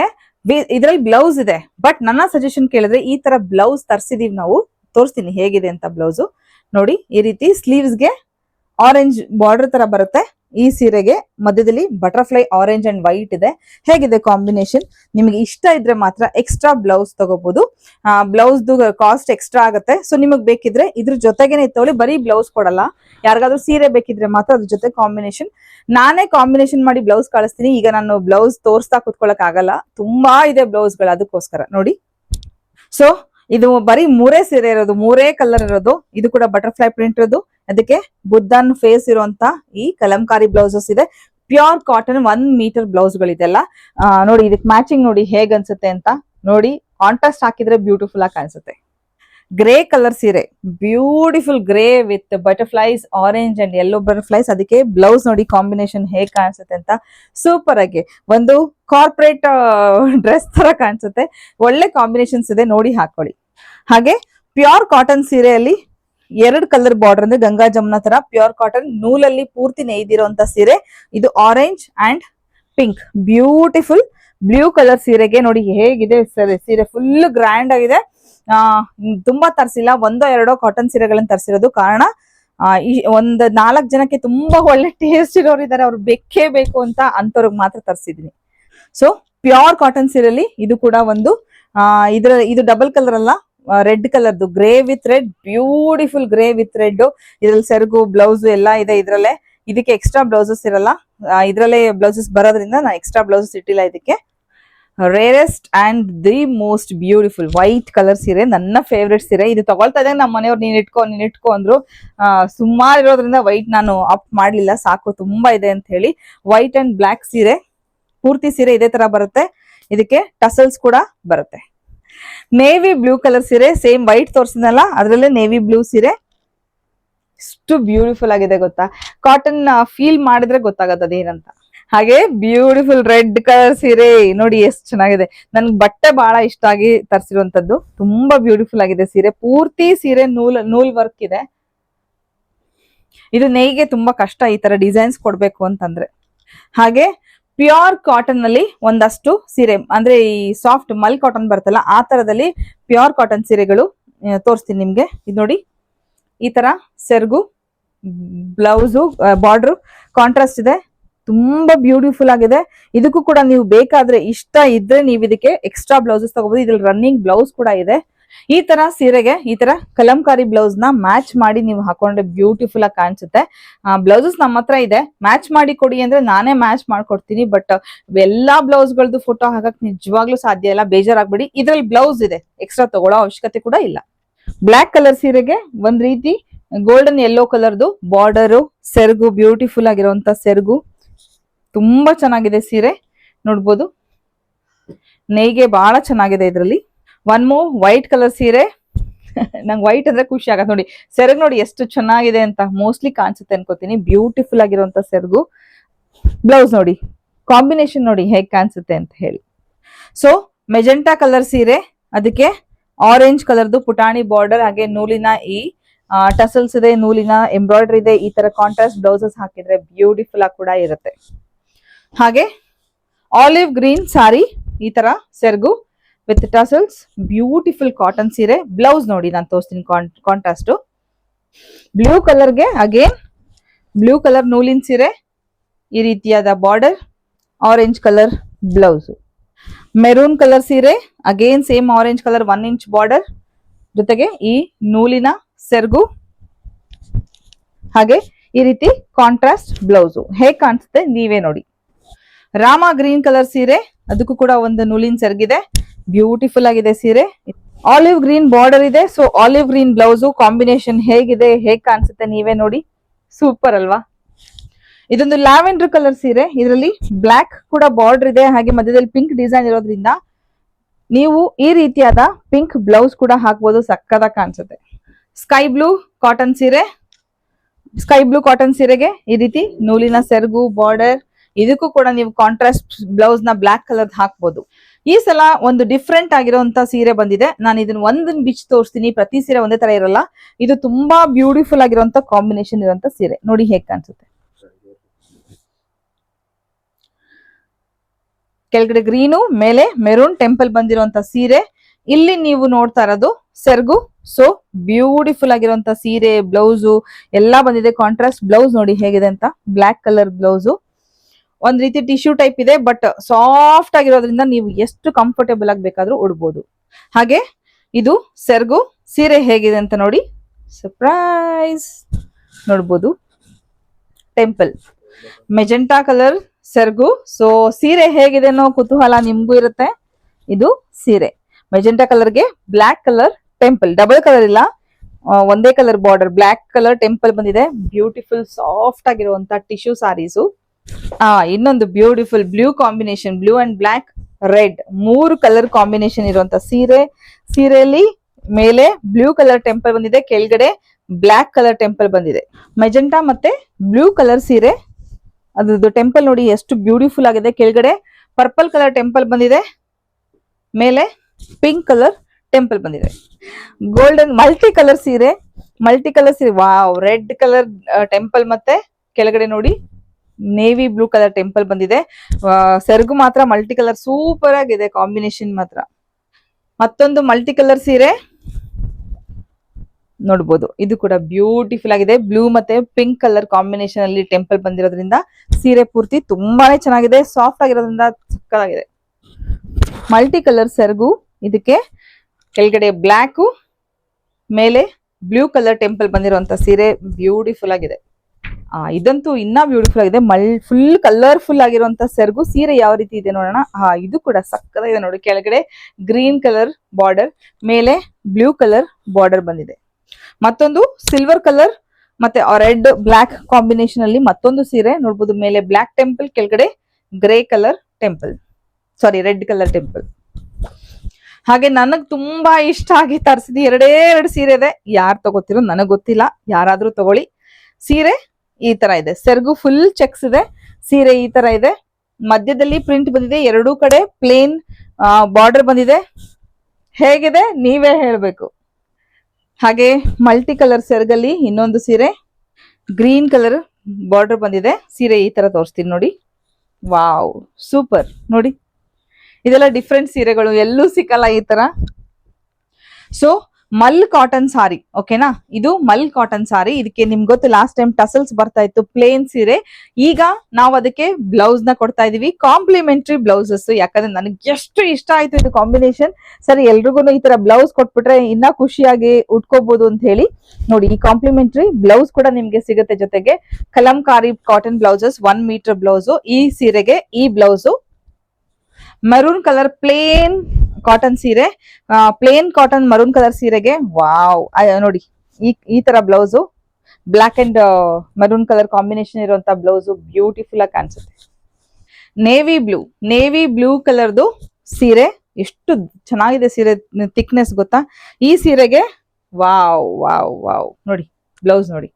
ಇದ್ರಲ್ಲಿ ಬ್ಲೌಸ್ ಇದೆ. ಬಟ್ ನನ್ನ ಸಜೆಷನ್ ಕೇಳಿದ್ರೆ ಈ ತರ ಬ್ಲೌಸ್ ತರ್ಸಿದೀವಿ ನಾವು. ತೋರಿಸ್ತೀನಿ ಹೇಗಿದೆ ಅಂತ ಬ್ಲೌಸು ನೋಡಿ, ಈ ರೀತಿ ಸ್ಲೀವ್ಸ್ಗೆ ಆರೆಂಜ್ ಬಾರ್ಡರ್ ತರ ಬರುತ್ತೆ. ಈ ಸೀರೆಗೆ ಮಧ್ಯದಲ್ಲಿ ಬಟರ್ಫ್ಲೈ ಆರೆಂಜ್ ಅಂಡ್ ವೈಟ್ ಇದೆ. ಹೇಗಿದೆ ಕಾಂಬಿನೇಷನ್ ನಿಮಗೆ ಇಷ್ಟ ಇದ್ರೆ ಮಾತ್ರ ಎಕ್ಸ್ಟ್ರಾ ಬ್ಲೌಸ್ ತಗೋಬಹುದು ಬ್ಲೌಸ್ದು ಕಾಸ್ಟ್ ಎಕ್ಸ್ಟ್ರಾ ಆಗುತ್ತೆ. ಸೊ ನಿಮಗೆ ಬೇಕಿದ್ರೆ ಇದ್ರ ಜೊತೆಗೇನೆ ತಗೊಳ್ಳಿ. ಬರೀ ಬ್ಲೌಸ್ ಕೊಡಲ್ಲ. ಯಾರಿಗಾದ್ರೂ ಸೀರೆ ಬೇಕಿದ್ರೆ ಮಾತ್ರ ಅದ್ರ ಜೊತೆ ಕಾಂಬಿನೇಷನ್ ನಾನೇ ಕಾಂಬಿನೇಷನ್ ಮಾಡಿ ಬ್ಲೌಸ್ ಕಳಿಸ್ತೀನಿ. ಈಗ ನಾನು ಬ್ಲೌಸ್ ತೋರಿಸ್ತಾ ಕುತ್ಕೊಳಕ್ ಆಗಲ್ಲ. ತುಂಬಾ ಇದೆ ಬ್ಲೌಸ್ಗಳು ಅದಕ್ಕೋಸ್ಕರ. ನೋಡಿ. ಸೊ ಇದು ಬರೀ ಮೂರೇ ಸೀರೆ ಇರೋದು ಮೂರೇ ಕಲರ್ ಇರೋದು. ಇದು ಕೂಡ ಬಟರ್ಫ್ಲೈ ಪ್ರಿಂಟ್ ಇರೋದು. ಅದಕ್ಕೆ ಬುದ್ಧನ್ ಫೇಸ್ ಇರುವಂತ ಈ ಕಲಂಕಾರಿ ಬ್ಲೌಸಸ್ ಇದೆ. Pure cotton one metre blouse ಗಳಿದೆಲ್ಲ. ಆ, ನೋಡಿ ಇದಕ್ಕೆ ಮ್ಯಾಚಿಂಗ್ ನೋಡಿ ಹೇಗ್ ಅನ್ಸುತ್ತೆ ಅಂತ ನೋಡಿ ಕಾಂಟ್ರಾಸ್ಟ್ ಹಾಕಿದ್ರೆ ಬ್ಯೂಟಿಫುಲ್ ಆಗಿ ಕಾಣಿಸುತ್ತೆ. ಗ್ರೇ ಕಲರ್ ಸೀರೆ beautiful grey with butterflies orange and yellow butterflies ಅದಕ್ಕೆ ಬ್ಲೌಸ್ ನೋಡಿ ಕಾಂಬಿನೇಷನ್ ಹೇಗ್ ಕಾಣಿಸುತ್ತೆ ಅಂತ ಸೂಪರ್ ಆಗಿ. ಒಂದು ಕಾರ್ಪೊರೇಟ್ ಡ್ರೆಸ್ ತರ ಕಾಣಿಸುತ್ತೆ. ಒಳ್ಳೆ ಕಾಂಬಿನೇಷನ್ಸ್ ಇದೆ ನೋಡಿ ಹಾಕೊಳ್ಳಿ. ಹಾಗೆ ಪ್ಯೂರ್ ಕಾಟನ್ ಸೀರೆಯಲ್ಲಿ ಎರಡು ಕಲರ್ ಬಾರ್ಡರ್ ಅಂದ್ರೆ ಗಂಗಾ ಜಮುನ ತರ ಪ್ಯೂರ್ ಕಾಟನ್ ನೂಲಲ್ಲಿ ಪೂರ್ತಿ ನೇಯ್ದಿರುವಂತ ಸೀರೆ. ಇದು orange and pink beautiful blue colour ಸೀರೆಗೆ ನೋಡಿ ಹೇಗಿದೆ ಸೀರೆ. ಸೀರೆ ಫುಲ್ ಗ್ರ್ಯಾಂಡ್ ಆಗಿದೆ. ಆ, ತುಂಬಾ ತರ್ಸಿಲ್ಲ. ಒಂದೋ ಎರಡೋ ಕಾಟನ್ ಸೀರೆಗಳನ್ನ ತರಿಸಿರೋದು ಕಾರಣ ಈ ಒಂದ್ ನಾಲ್ಕು ಜನಕ್ಕೆ ತುಂಬಾ ಒಳ್ಳೆ ಟೇಸ್ಟ್ ಇರೋರು ಇದಾರೆ. ಅವ್ರು ಬೇಕೇ ಬೇಕು ಅಂತ ಅಂತವ್ರಿಗೆ ಮಾತ್ರ ತರಿಸಿದೀನಿ ಸೊ ಪ್ಯೂರ್ ಕಾಟನ್ ಸೀರೆಲಿ ಇದು ಕೂಡ ಒಂದು, ಆ, ಇದ್ರ, ಇದು ಡಬಲ್ ಕಲರ್ ಅಲ್ಲ. ರೆಡ್ ಕಲರ್ದು, grey with red, beautiful grey with red ಇದ್ರಲ್ಲಿ ಸೆರಗು, ಬ್ಲೌಸ್ ಎಲ್ಲ ಇದೆ ಇದ್ರಲ್ಲೇ. ಇದಕ್ಕೆ ಎಕ್ಸ್ಟ್ರಾ ಬ್ಲೌಸಸ್ ಇರಲ್ಲ. ಇದ್ರಲ್ಲೇ ಬ್ಲೌಸಸ್ ಬರೋದ್ರಿಂದ ನಾ ಎಕ್ಸ್ಟ್ರಾ ಬ್ಲೌಸಸ್ ಇಟ್ಟಿಲ್ಲ ಇದಕ್ಕೆ. Rarest and the most beautiful white colour ಸೀರೆ, ನನ್ನ ಫೇವ್ರೆಟ್ ಸೀರೆ. ಇದು ತಗೊಳ್ತಾ ಇದ್ದಾಗ ನಮ್ಮ ಮನೆಯವ್ರು, ನೀನ್ ಇಟ್ಕೊ ನೀನ್ ಇಟ್ಕೊ ಅಂದ್ರು. ಸುಮಾರು ಇರೋದ್ರಿಂದ ವೈಟ್ ನಾನು ಅಪ್ ಮಾಡ್ಲಿಲ್ಲ. ಸಾಕು, ತುಂಬಾ ಇದೆ ಅಂತ ಹೇಳಿ. ವೈಟ್ ಅಂಡ್ ಬ್ಲಾಕ್ ಸೀರೆ, ಪೂರ್ತಿ ಸೀರೆ ಇದೇ ತರ ಬರುತ್ತೆ. ಇದಕ್ಕೆ ಟಸಲ್ಸ್ ಕೂಡ ಬರುತ್ತೆ. ನೇವಿ ಬ್ಲೂ ಕಲರ್ ಸೀರೆ ಸೇಮ್ ವೈಟ್ ತೋರಿಸಿದ್ನಲ್ಲ, ಅದ್ರಲ್ಲೇ ನೇವಿ ಬ್ಲೂ ಸೀರೆ. ಇಷ್ಟು ಬ್ಯೂಟಿಫುಲ್ ಆಗಿದೆ ಗೊತ್ತಾ? ಕಾಟನ್ ಫೀಲ್ ಮಾಡಿದ್ರೆ ಗೊತ್ತಾಗತ್ತೆ ಅದೇನಂತ. ಹಾಗೆ ಬ್ಯೂಟಿಫುಲ್ ರೆಡ್ ಕಲರ್ ಸೀರೆ, ನೋಡಿ ಎಷ್ಟು ಚೆನ್ನಾಗಿದೆ. ನನ್ಗೆ ಬಟ್ಟೆ ಬಹಳ ಇಷ್ಟ ಆಗಿ ತರಿಸಿರುವಂತದ್ದು ತುಂಬಾ ಬ್ಯೂಟಿಫುಲ್ ಆಗಿದೆ ಸೀರೆ. ಪೂರ್ತಿ ಸೀರೆ ನೂಲ್ ನೂಲ್ ವರ್ಕ್ ಇದೆ. ಇದು ನೇಯ್ಗೆ ತುಂಬಾ ಕಷ್ಟ ಈ ತರ ಡಿಸೈನ್ಸ್ ಕೊಡ್ಬೇಕು ಅಂತಂದ್ರೆ. ಹಾಗೆ ಪ್ಯೂರ್ ಕಾಟನ್ ಅಲ್ಲಿ ಒಂದಷ್ಟು ಸೀರೆ, ಅಂದ್ರೆ ಈ ಸಾಫ್ಟ್ ಮಲ್ ಕಾಟನ್ ಬರುತ್ತಲ್ಲ, ಆ ತರದಲ್ಲಿ ಪ್ಯೂರ್ ಕಾಟನ್ ಸೀರೆಗಳು ತೋರಿಸ್ತೀನಿ ನಿಮ್ಗೆ. ಇದು ನೋಡಿ. ಈ ತರ ಸೆರ್ಗು, ಬ್ಲೌಸು ಬಾರ್ಡ್ರು ಕಾಂಟ್ರಾಸ್ಟ್ ಇದೆ. ತುಂಬಾ ಬ್ಯೂಟಿಫುಲ್ ಆಗಿದೆ. ಇದಕ್ಕೂ ಕೂಡ ನೀವು ಬೇಕಾದ್ರೆ ಇಷ್ಟ ಇದ್ರೆ ನೀವು ಇದಕ್ಕೆ ಎಕ್ಸ್ಟ್ರಾ ಬ್ಲೌಸಸ್ ತಗೋಬಹುದು ಇದ್ರಲ್ಲಿ ರನ್ನಿಂಗ್ ಬ್ಲೌಸ್ ಕೂಡ ಇದೆ. ಈ ತರ ಸೀರೆಗೆ, ಈ ತರ ಕಲಂಕಾರಿ ಬ್ಲೌಸ್ನ ಮ್ಯಾಚ್ ಮಾಡಿ ನೀವು ಹಾಕೊಂಡ್ರೆ ಬ್ಯೂಟಿಫುಲ್ ಆಗಿ ಕಾಣಿಸುತ್ತೆ. ಬ್ಲೌಸಸ್ ನಮ್ಮ ಹತ್ರ ಇದೆ. ಮ್ಯಾಚ್ ಮಾಡಿ ಕೊಡಿ ಅಂದ್ರೆ ನಾನೇ ಮ್ಯಾಚ್ ಮಾಡ್ಕೊಡ್ತೀನಿ ಬಟ್ ಎಲ್ಲಾ ಬ್ಲೌಸ್ ಗಳದ್ದು ಫೋಟೋ ಹಾಕಕ್ ನಿಜವಾಗ್ಲೂ ಸಾಧ್ಯ ಇಲ್ಲ. ಬೇಜಾರಾಗ್ಬೇಡಿ. ಇದ್ರಲ್ಲಿ ಬ್ಲೌಸ್ ಇದೆ. ಎಕ್ಸ್ಟ್ರಾ ತಗೊಳ್ಳೋ ಅವಶ್ಯಕತೆ ಕೂಡ ಇಲ್ಲ. ಬ್ಲಾಕ್ ಕಲರ್ ಸೀರೆಗೆ ಒಂದ್ ರೀತಿ ಗೋಲ್ಡನ್ ಯೆಲ್ಲೋ ಕಲರ್ದು ಬಾರ್ಡರು ಸೆರಗು ಬ್ಯೂಟಿಫುಲ್ ಆಗಿರುವಂತ ಸೆರಗು. ತುಂಬಾ ಚೆನ್ನಾಗಿದೆ ಸೀರೆ. ನೋಡ್ಬೋದು. ನೇಯ್ಗೆ ಬಹಳ ಚೆನ್ನಾಗಿದೆ ಇದರಲ್ಲಿ. ಒನ್ ಮೋ ವೈಟ್ ಕಲರ್ ಸೀರೆ. ನಂಗೆ ವೈಟ್ ಅಂದ್ರೆ ಖುಷಿ ಆಗತ್ತೆ ನೋಡಿ. ಸೆರಗು ನೋಡಿ ಎಷ್ಟು ಚೆನ್ನಾಗಿದೆ ಅಂತ ಮೋಸ್ಟ್ಲಿ ಕಾಣಿಸುತ್ತೆ ಅನ್ಕೋತೀನಿ. ಬ್ಯೂಟಿಫುಲ್ ಆಗಿರುವಂತ ಸೆರಗು. ಬ್ಲೌಸ್ ನೋಡಿ. ಕಾಂಬಿನೇಷನ್ ನೋಡಿ ಹೇಗ್ ಕಾಣಿಸುತ್ತೆ ಅಂತ ಹೇಳಿ. ಸೊ ಮೆಜೆಂಟಾ ಕಲರ್ ಸೀರೆ. ಅದಕ್ಕೆ ಆರೆಂಜ್ ಕಲರ್ದು ಪುಟಾಣಿ ಬಾರ್ಡರ್ ಹಾಗೆ ನೂಲಿನ ಈ ಟಸಲ್ಸ್ ಇದೆ, ನೂಲಿನ ಎಂಬ್ರಾಯ್ಡ್ರಿ ಇದೆ, ಈ ತರ ಕಾಂಟ್ರಾಸ್ಟ್ ಬ್ಲೌಸಸ್ ಹಾಕಿದ್ರೆ ಬ್ಯೂಟಿಫುಲ್ ಆಗಿ ಕೂಡ ಇರುತ್ತೆ. ಹಾಗೆ ಆಲಿವ್ ಗ್ರೀನ್ ಸಾರಿ ಈ ತರ ಸೆರಗು. ವಿತ್ ಟಸಲ್ಸ್ ಬ್ಯೂಟಿಫುಲ್ ಕಾಟನ್ ಸೀರೆ ಬ್ಲೌಸ್ ನೋಡಿ ನಾನು ತೋರಿಸ್ತೀನಿ ಕಾಂಟ್ರಾಸ್ಟ್ ಬ್ಲೂ ಕಲರ್ಗೆ ಅಗೇನ್ ಬ್ಲೂ ಕಲರ್ ನೂಲಿನ ಸೀರೆ, ಈ ರೀತಿಯಾದ border orange colour blouse maroon colour ಸೀರೆ again same orange colour one inch border ಜೊತೆಗೆ ಈ ನೂಲಿನ ಸೆರಗು, ಹಾಗೆ ಈ ರೀತಿ ಕಾಂಟ್ರಾಸ್ಟ್ ಬ್ಲೌಸು ಹೇಗೆ ಕಾಣಿಸುತ್ತೆ? ನೀವೇ ನೋಡಿ. ರಾಮ ಗ್ರೀನ್ ಕಲರ್ ಸೀರೆ, ಅದಕ್ಕೂ ಕೂಡ ಒಂದು ನೂಲಿನ ಸೆರಗಿದೆ ಬ್ಯೂಟಿಫುಲ್ ಆಗಿದೆ ಸೀರೆ. ಆಲಿವ್ ಗ್ರೀನ್ ಬಾರ್ಡರ್ ಇದೆ. So olive green blouse combination ಹೇಗಿದೆ, ಹೇಗ್ ಕಾಣಿಸುತ್ತೆ ನೀವೇ ನೋಡಿ. ಸೂಪರ್ ಅಲ್ವಾ? ಇದೊಂದು ಲ್ಯಾವೆಂಡರ್ ಕಲರ್ ಸೀರೆ. ಇದರಲ್ಲಿ ಬ್ಲಾಕ್ ಕೂಡ ಬಾರ್ಡರ್ ಇದೆ. ಹಾಗೆ ಮಧ್ಯದಲ್ಲಿ ಪಿಂಕ್ ಡಿಸೈನ್ ಇರೋದ್ರಿಂದ ನೀವು ಈ ರೀತಿಯಾದ ಪಿಂಕ್ ಬ್ಲೌಸ್ ಕೂಡ ಹಾಕ್ಬೋದು. ಸಕ್ಕದ ಕಾಣಿಸುತ್ತೆ. ಸ್ಕೈ ಬ್ಲೂ ಕಾಟನ್ ಸೀರೆ. ಸ್ಕೈ ಬ್ಲೂ ಕಾಟನ್ ಸೀರೆಗೆ ಈ ರೀತಿ ನೂಲಿನ ಸೆರಗು ಬಾರ್ಡರ್ ಇದಕ್ಕೂ ಕೂಡ ನೀವು ಕಾಂಟ್ರಾಸ್ಟ್ ಬ್ಲೌಸ್ನ ಬ್ಲಾಕ್ ಕಲರ್ ಹಾಕ್ಬೋದು. ಈ ಸಲ ಒಂದು ಡಿಫ್ರೆಂಟ್ ಆಗಿರೋಂತ ಸೀರೆ ಬಂದಿದೆ. ನಾನು ಇದನ್ನ ಒಂದನ್ ಬಿಚ್ ತೋರಿಸ್ತೀನಿ. ಪ್ರತಿ ಸೀರೆ ಒಂದೇ ತರ ಇರಲ್ಲ. ಇದು ತುಂಬಾ ಬ್ಯೂಟಿಫುಲ್ ಆಗಿರುವಂತ ಕಾಂಬಿನೇಷನ್ ಇರುವಂತ ಸೀರೆ. ನೋಡಿ ಹೇಗ್ ಕಾಣಿಸುತ್ತೆ. ಕೆಳಗಡೆ ಗ್ರೀನು, ಮೇಲೆ ಮೆರೂನ್, ಟೆಂಪಲ್ ಬಂದಿರುವಂತ ಸೀರೆ. ಇಲ್ಲಿ ನೀವು ನೋಡ್ತಾ ಇರೋದು ಸೆರ್ಗು. ಸೊ ಬ್ಯೂಟಿಫುಲ್ ಆಗಿರುವಂತ ಸೀರೆ, ಬ್ಲೌಸು, ಎಲ್ಲಾ ಬಂದಿದೆ. ಕಾಂಟ್ರಾಸ್ಟ್ ಬ್ಲೌಸ್ ನೋಡಿ ಹೇಗಿದೆ ಅಂತ. ಬ್ಲಾಕ್ ಕಲರ್ ಬ್ಲೌಸು ಒಂದ್ ರೀತಿ ಟಿಶ್ಯೂ ಟೈಪ್ ಇದೆ ಬಟ್ ಸಾಫ್ಟ್ ಆಗಿರೋದ್ರಿಂದ ನೀವು ಎಷ್ಟು ಕಂಫರ್ಟೇಬಲ್ ಆಗಿ ಬೇಕಾದ್ರೂ ಉಡ್ಬೋದು. ಹಾಗೆ ಇದು ಸೆರ್ಗು, ಸೀರೆ ಹೇಗಿದೆ ಅಂತ ನೋಡಿ ಸರ್ಪ್ರೈಸ್ ನೋಡ್ಬೋದು. ಟೆಂಪಲ್ ಮೆಜೆಂಟಾ ಕಲರ್ ಸೆರ್ಗು. ಸೊ ಸೀರೆ ಹೇಗಿದೆ ಅನ್ನೋ ಕುತೂಹಲ ನಿಮ್ಗೂ ಇರುತ್ತೆ. ಇದು ಸೀರೆ. Magenta ಕಲರ್ಗೆ black colour temple double colour ಇಲ್ಲ. ಒಂದೇ colour border black colour temple ಬಂದಿದೆ. ಬ್ಯೂಟಿಫುಲ್ ಸಾಫ್ಟ್ ಆಗಿರುವಂತಹ ಟಿಶ್ಯೂ ಸಾರೀಸು ಆ, ಇನ್ನೊಂದು beautiful blue combination blue and black red ಮೂರು ಕಲರ್ ಕಾಂಬಿನೇಷನ್ ಇರುವಂತ ಸೀರೆ. ಸೀರೆಯಲ್ಲಿ ಮೇಲೆ ಬ್ಲೂ ಕಲರ್ ಟೆಂಪಲ್ ಬಂದಿದೆ, ಕೆಳಗಡೆ ಬ್ಲಾಕ್ ಕಲರ್ ಟೆಂಪಲ್ ಬಂದಿದೆ. ಮೆಜೆಂಟಾ ಮತ್ತೆ ಬ್ಲೂ ಕಲರ್ ಸೀರೆ. ಅದ್ರದ್ದು ಟೆಂಪಲ್ ನೋಡಿ ಎಷ್ಟು ಬ್ಯೂಟಿಫುಲ್ ಆಗಿದೆ. ಕೆಳಗಡೆ ಪರ್ಪಲ್ ಕಲರ್ ಟೆಂಪಲ್ ಬಂದಿದೆ, ಮೇಲೆ ಪಿಂಕ್ ಕಲರ್ ಟೆಂಪಲ್ ಬಂದಿದೆ. ಗೋಲ್ಡನ್ ಮಲ್ಟಿ ಕಲರ್ ಸೀರೆ. ಮಲ್ಟಿ ಕಲರ್ ಸೀರೆ ವಾವ್ ರೆಡ್ ಕಲರ್ ಟೆಂಪಲ್ ಮತ್ತೆ ಕೆಳಗಡೆ ನೋಡಿ ನೇವಿ ಬ್ಲೂ ಕಲರ್ ಟೆಂಪಲ್ ಬಂದಿದೆ. ಸೆರಗು ಮಾತ್ರ ಮಲ್ಟಿ ಕಲರ್ ಸೂಪರ್ ಆಗಿದೆ ಕಾಂಬಿನೇಷನ್ ಮಾತ್ರ. ಮತ್ತೊಂದು ಮಲ್ಟಿ ಕಲರ್ ಸೀರೆ ನೋಡ್ಬೋದು. ಇದು ಕೂಡ ಬ್ಯೂಟಿಫುಲ್ ಆಗಿದೆ. ಬ್ಲೂ ಮತ್ತೆ ಪಿಂಕ್ ಕಲರ್ ಕಾಂಬಿನೇಷನ್ ಅಲ್ಲಿ ಟೆಂಪಲ್ ಬಂದಿರೋದ್ರಿಂದ ಸೀರೆ ಪೂರ್ತಿ ತುಂಬಾನೇ ಚೆನ್ನಾಗಿದೆ. ಸಾಫ್ಟ್ ಆಗಿರೋದ್ರಿಂದ ಚಿಕ್ಕದಾಗಿದೆ ಮಲ್ಟಿ ಕಲರ್ ಸೆರಗು, ಇದಕ್ಕೆ ಕೆಳಗಡೆ ಬ್ಲ್ಯಾಕು ಮೇಲೆ ಬ್ಲೂ ಕಲರ್ ಟೆಂಪಲ್ ಬಂದಿರುವಂತ ಸೀರೆ ಬ್ಯೂಟಿಫುಲ್ ಆಗಿದೆ. ಇದಂತೂ ಇನ್ನ ಬ್ಯೂಟಿಫುಲ್ ಆಗಿದೆ. ಮಲ್ ಫುಲ್ ಕಲರ್ಫುಲ್ ಆಗಿರುವಂತ ಸೆರಗು. ಸೀರೆ ಯಾವ ರೀತಿ ಇದೆ ನೋಡೋಣ. ಹಾ ಇದು ಕೂಡ ಸಕ್ಕತ್ತಾಗಿದೆ ನೋಡಿ. ಕೆಳಗಡೆ ಗ್ರೀನ್ ಕಲರ್ ಬಾರ್ಡರ್ ಮೇಲೆ ಬ್ಲೂ ಕಲರ್ ಬಾರ್ಡರ್ ಬಂದಿದೆ. ಮತ್ತೊಂದು ಸಿಲ್ವರ್ ಕಲರ್ ಮತ್ತೆ ರೆಡ್ ಬ್ಲಾಕ್ ಕಾಂಬಿನೇಷನ್ ಅಲ್ಲಿ ಮತ್ತೊಂದು ಸೀರೆ. ನೋಡ್ಬೋದು ಮೇಲೆ ಬ್ಲಾಕ್ ಟೆಂಪಲ್ ಕೆಳಗಡೆ grey colour temple sari red colour temple ಹಾಗೆ ನನಗ್ ತುಂಬಾ ಇಷ್ಟ ಆಗಿ ತರಿಸಿದ ಎರಡೇ ಎರಡು ಸೀರೆ ಇದೆ. ಯಾರು ತಗೋತಿರೋ ನನಗ್ ಗೊತ್ತಿಲ್ಲ. ಯಾರಾದ್ರೂ ತಗೊಳ್ಳಿ. ಸೀರೆ ಈ ತರ ಇದೆ. ಸೆರಗು ಫುಲ್ ಚೆಕ್ಸ್ ಇದೆ. ಸೀರೆ ಈ ತರ ಇದೆ. ಮಧ್ಯದಲ್ಲಿ ಪ್ರಿಂಟ್ ಬಂದಿದೆ. ಎರಡೂ ಕಡೆ ಪ್ಲೇನ್ ಬಾರ್ಡರ್ ಬಂದಿದೆ. ಹೇಗಿದೆ? ನೀವೇ ಹೇಳಬೇಕು. ಹಾಗೆ ಮಲ್ಟಿ ಕಲರ್ ಸೆರ್ಗಲ್ಲಿ ಇನ್ನೊಂದು ಸೀರೆ. ಗ್ರೀನ್ ಕಲರ್ ಬಾರ್ಡರ್ ಬಂದಿದೆ. ಸೀರೆ ಈ ತರ ತೋರಿಸ್ತೀನಿ ನೋಡಿ. ವಾವ್ ಸೂಪರ್ ನೋಡಿ. ಇದೆಲ್ಲ ಡಿಫ್ರೆಂಟ್ ಸೀರೆಗಳು. ಎಲ್ಲೂ ಸಿಕ್ಕಲ್ಲ ಈ ತರ. ಸೊ ಮಲ್ ಕಾಟನ್ ಸಾರಿ ಓಕೆನಾ ಇದು ಮಲ್ ಕಾಟನ್ ಸಾರಿ ಇದಕ್ಕೆ ನಿಮ್ಗೆ ಗೊತ್ತು ಲಾಸ್ಟ್ ಟೈಮ್ ಟಸಲ್ಸ್ ಬರ್ತಾ ಇತ್ತು ಪ್ಲೇನ್ ಸೀರೆ. ಈಗ ನಾವು ಅದಕ್ಕೆ ಬ್ಲೌಸ್ನ ಕೊಡ್ತಾ ಇದೀವಿ. ಕಾಂಪ್ಲಿಮೆಂಟರಿ ಬ್ಲೌಸಸ್ ಯಾಕಂದ್ರೆ ನನಗೆ ಎಷ್ಟು ಇಷ್ಟ ಆಯ್ತು ಇದು ಕಾಂಬಿನೇಷನ್ ಸರಿ ಎಲ್ರಿಗೂ ಈ ತರ ಬ್ಲೌಸ್ ಕೊಟ್ಬಿಟ್ರೆ ಇನ್ನ ಖುಷಿಯಾಗಿ ಉಟ್ಕೋಬಹುದು ಅಂತ ಹೇಳಿ. ನೋಡಿ, ಈ ಕಾಂಪ್ಲಿಮೆಂಟರಿ ಬ್ಲೌಸ್ ಕೂಡ ನಿಮ್ಗೆ ಸಿಗುತ್ತೆ ಜೊತೆಗೆ. Kalamkari cotton blouses one metre blouse ಈ ಸೀರೆಗೆ ಈ blouse maroon colour plain cotton ಸೀರೆ ಪ್ಲೇನ್ ಕಾಟನ್ ಮರೂನ್ ಕಲರ್ ಸೀರೆಗೆ, ವಾವ್. ನೋಡಿ, ಈ ತರ blouse black and maroon colour combination ಇರುವಂತ ಬ್ಲೌಸು ಬ್ಯೂಟಿಫುಲ್ ಆಗಿ ಕಾಣಿಸುತ್ತೆ. ನೇವಿ ಬ್ಲೂ ನೇವಿ ಬ್ಲೂ ಕಲರ್ದು ಸೀರೆ, ಎಷ್ಟು ಚೆನ್ನಾಗಿದೆ ಸೀರೆ ಥಿಕ್ನೆಸ್ ಗೊತ್ತಾ? ಈ ಸೀರೆಗೆ, ವಾವ್ ವಾವ್ ವಾವ್. ನೋಡಿ, ಬ್ಲೌಸ್ ನೋಡಿ.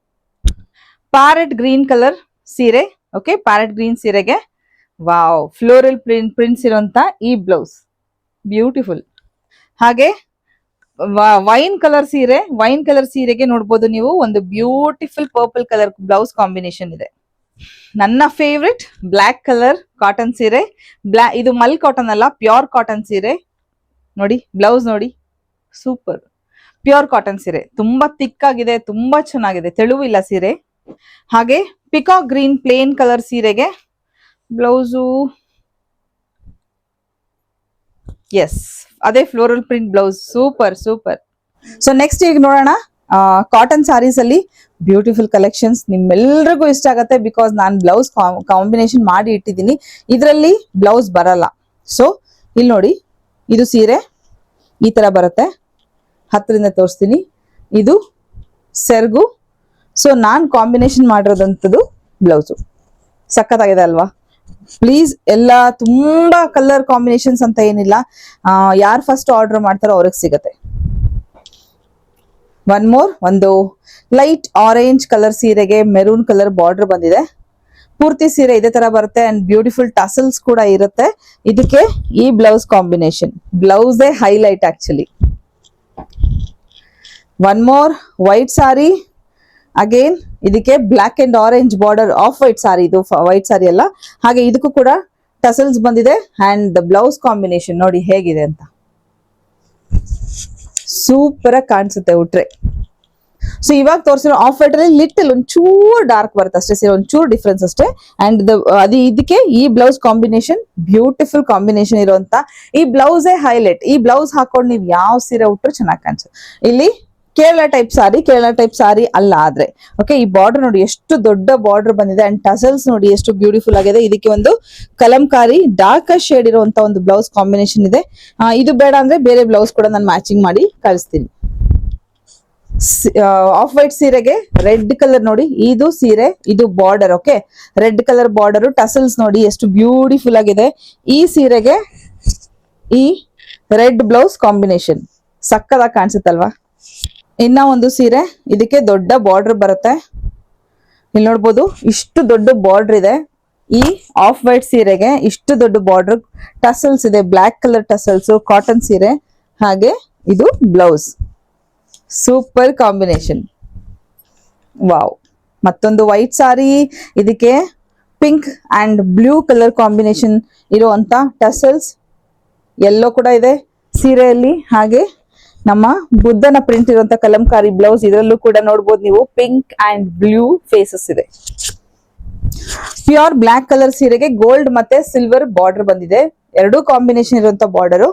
ಪ್ಯಾರೆಟ್ ಗ್ರೀನ್ ಕಲರ್ ಸೀರೆ ಓಕೆ ಪ್ಯಾರೆಟ್ ಗ್ರೀನ್ ಸೀರೆಗೆ, ವಾವ್. ಫ್ಲೋರಲ್ ಪ್ರಿಂಟ್ ಪ್ರಿಂಟ್ಸ್ ಇರುವಂತ ಈ ಬ್ಲೌಸ್. ಬ್ಯೂಟಿಫುಲ್ ಹಾಗೆ ವೈನ್ ಕಲರ್ ಸೀರೆ ವೈನ್ ಕಲರ್ ಸೀರೆಗೆ ನೋಡ್ಬೋದು ನೀವು ಒಂದು beautiful purple colour blouse combination ಇದೆ. ನನ್ನ ಫೇವ್ರೆಟ್ ಬ್ಲ್ಯಾಕ್ ಕಲರ್ ಕಾಟನ್ ಸೀರೆ. ಬ್ಲಾ ಇದು ಮಲ್ ಕಾಟನ್ ಅಲ್ಲ ಪ್ಯೂರ್ ಕಾಟನ್ ಸೀರೆ. ನೋಡಿ ಬ್ಲೌಸ್ ನೋಡಿ. ಸೂಪರ್ ಪ್ಯೂರ್ ಕಾಟನ್ ಸೀರೆ. ತುಂಬಾ ತಿಕ್ ಆಗಿದೆ, ತುಂಬಾ ಚೆನ್ನಾಗಿದೆ, ತೆಳುವಿಲ್ಲ ಸೀರೆ. ಹಾಗೆ ಪಿಕಾಕ್ ಗ್ರೀನ್ ಪ್ಲೇನ್ ಕಲರ್ ಸೀರೆಗೆ ಬ್ಲೌಸು ಎಸ್ ಅದೇ floral print blouse super super so next ಈಗ ನೋಡೋಣ ಕಾಟನ್ ಸಾರೀಸ್ ಅಲ್ಲಿ ಬ್ಯೂಟಿಫುಲ್ ಕಲೆಕ್ಷನ್ಸ್ ನಿಮ್ಮೆಲ್ರಿಗೂ ಇಷ್ಟ ಆಗುತ್ತೆ ಬಿಕಾಸ್ ನಾನು ಬ್ಲೌಸ್ ಕಾಂಬಿನೇಷನ್ ಮಾಡಿ ಇಟ್ಟಿದ್ದೀನಿ. ಇದರಲ್ಲಿ ಬ್ಲೌಸ್ ಬರಲ್ಲ. ಸೊ ಇಲ್ಲಿ ನೋಡಿ, ಇದು ಸೀರೆ, ಈ ತರ ಬರುತ್ತೆ. ಹತ್ತರಿಂದ ತೋರಿಸ್ತೀನಿ. ಇದು ಸೆರ್ಗು. ಸೊ ನಾನು ಕಾಂಬಿನೇಷನ್ ಮಾಡಿರೋದಂಥದ್ದು ಬ್ಲೌಸು ಸಖತ್ತಾಗಿದೆ ಅಲ್ವಾ? ಪ್ಲೀಸ್ ಎಲ್ಲ ತುಂಬಾ ಕಲರ್ ಕಾಂಬಿನೇಷನ್ಸ್ ಅಂತ ಏನಿಲ್ಲ. ಯಾರು ಫಸ್ಟ್ ಆರ್ಡರ್ ಮಾಡ್ತಾರೋ ಅವ್ರಿಗೆ ಸಿಗತ್ತೆ. ಒನ್ ಮೋರ್ ಒಂದು ಲೈಟ್ ಆರೆಂಜ್ ಕಲರ್ ಸೀರೆಗೆ ಮೆರೂನ್ ಕಲರ್ ಬಾರ್ಡರ್ ಬಂದಿದೆ. ಪೂರ್ತಿ ಸೀರೆ ಇದೇ ತರ ಬರುತ್ತೆ ಅಂಡ್ ಬ್ಯೂಟಿಫುಲ್ ಟಸಲ್ಸ್ ಕೂಡ ಇರುತ್ತೆ. ಇದಕ್ಕೆ ಈ blouse combination blouse highlight actually one more white sari again ಇದಕ್ಕೆ black and orange border off white sari ಇದು ವೈಟ್ ಸಾರಿ ಅಲ್ಲ. ಹಾಗೆ ಇದಕ್ಕೂ ಕೂಡ ಟಸಲ್ಸ್ ಬಂದಿದೆ ಅಂಡ್ ದ ಬ್ಲೌಸ್ ಕಾಂಬಿನೇಷನ್ ನೋಡಿ ಹೇಗಿದೆ ಅಂತ. ಸೂಪರ್ ಆಗಿ ಕಾಣಿಸುತ್ತೆ ಉಟ್ರೆ. ಸೊ ಇವಾಗ ತೋರಿಸಿರೋ ಆಫ್ ವೈಟ್ ಅಲ್ಲಿ ಲಿಟಲ್ ಒಂಚೂರು ಡಾರ್ಕ್ ಬರುತ್ತೆ ಅಷ್ಟೇ, ಸೀರೆ ಒಂಚೂರು ಡಿಫ್ರೆನ್ಸ್ ಅಷ್ಟೇ. ಅಂಡ್ ಅದು ಇದಕ್ಕೆ ಈ ಬ್ಲೌಸ್ ಕಾಂಬಿನೇಷನ್ ಬ್ಯೂಟಿಫುಲ್ ಕಾಂಬಿನೇಷನ್ ಇರುವಂತ ಈ ಬ್ಲೌಸೇ ಹೈಲೈಟ್ ಈ ಬ್ಲೌಸ್ ಹಾಕೊಂಡು ನೀವು ಯಾವ ಸೀರೆ ಉಟ್ರು ಚೆನ್ನಾಗಿ ಕಾಣಿಸುತ್ತೆ. ಇಲ್ಲಿ ಕೇರಳ ಟೈಪ್ ಸಾರಿ ಕೇರಳ ಟೈಪ್ ಸಾರಿ ಅಲ್ಲ ಆದ್ರೆ. ಓಕೆ ಈ ಬಾರ್ಡರ್ ನೋಡಿ ಎಷ್ಟು ದೊಡ್ಡ ಬಾರ್ಡರ್ ಬಂದಿದೆ ಅಂಡ್ ಟಸಲ್ಸ್ ನೋಡಿ ಎಷ್ಟು ಬ್ಯೂಟಿಫುಲ್ ಆಗಿದೆ. ಇದಕ್ಕೆ ಒಂದು ಕಲಂಕಾರಿ ಡಾರ್ಕ್ ಶೇಡ್ ಇರುವಂತ ಒಂದು ಬ್ಲೌಸ್ ಕಾಂಬಿನೇಷನ್ ಇದೆ. ಇದು ಬೇಡ ಅಂದ್ರೆ ಬೇರೆ ಬ್ಲೌಸ್ ಕೂಡ ನಾನು ಮ್ಯಾಚಿಂಗ್ ಮಾಡಿ ಕಳಿಸ್ತೀನಿ. ಆಫ್ ವೈಟ್ ಸೀರೆಗೆ ರೆಡ್ ಕಲರ್ ನೋಡಿ, ಇದು ಸೀರೆ, ಇದು border okay red colour border tassels ನೋಡಿ ಎಷ್ಟು ಬ್ಯೂಟಿಫುಲ್ ಆಗಿದೆ. ಈ ಸೀರೆಗೆ ಈ ರೆಡ್ ಬ್ಲೌಸ್ ಕಾಂಬಿನೇಷನ್ ಸಕ್ಕದಾಗಿ ಕಾಣಿಸುತ್ತಲ್ವಾ? ಇನ್ನ ಒಂದು ಸೀರೆ, ಇದಕ್ಕೆ ದೊಡ್ಡ ಬಾರ್ಡರ್ ಬರುತ್ತೆ. ಇಲ್ಲಿ ನೋಡ್ಬೋದು, ಇಷ್ಟು ದೊಡ್ಡ ಬಾರ್ಡರ್ ಇದೆ. ಈ ಆಫ್ ವೈಟ್ ಸೀರೆಗೆ ಇಷ್ಟು ದೊಡ್ಡ ಬಾರ್ಡರ್ ಟಸಲ್ಸ್ ಇದೆ ಬ್ಲ್ಯಾಕ್ ಕಲರ್ ಟಸಲ್ಸ್ ಕಾಟನ್ ಸೀರೆ, ಹಾಗೆ ಇದು ಬ್ಲೌಸ್ ಸೂಪರ್ ಕಾಂಬಿನೇಷನ್ ವಾವ್ ಮತ್ತೊಂದು ವೈಟ್ ಸಾರಿ ಇದಕ್ಕೆ pink and blue colour combination ಇರುವಂತ ಟಸಲ್ಸ್ ಎಲ್ಲೋ ಕೂಡ ಇದೆ ಸೀರೆಯಲ್ಲಿ, ಹಾಗೆ ನಮ್ಮ ಬುದ್ಧನ ಪ್ರಿಂಟ್ ಇರುವಂತ ಕಲಂಕಾರಿ ಬ್ಲೌಸ್ ಇದರಲ್ಲೂ ಕೂಡ ನೋಡಬಹುದು ನೀವು. ಪಿಂಕ್ ಅಂಡ್ ಬ್ಲೂ ಫೇಸಸ್ ಇದೆ. ಪ್ಯೂರ್ ಬ್ಲಾಕ್ ಕಲರ್ ಸೀರೆಗೆ ಗೋಲ್ಡ್ ಮತ್ತೆ ಸಿಲ್ವರ್ ಬಾರ್ಡರ್ ಬಂದಿದೆ. ಎರಡೂ ಕಾಂಬಿನೇಷನ್ ಇರುವಂತ ಬಾರ್ಡರ್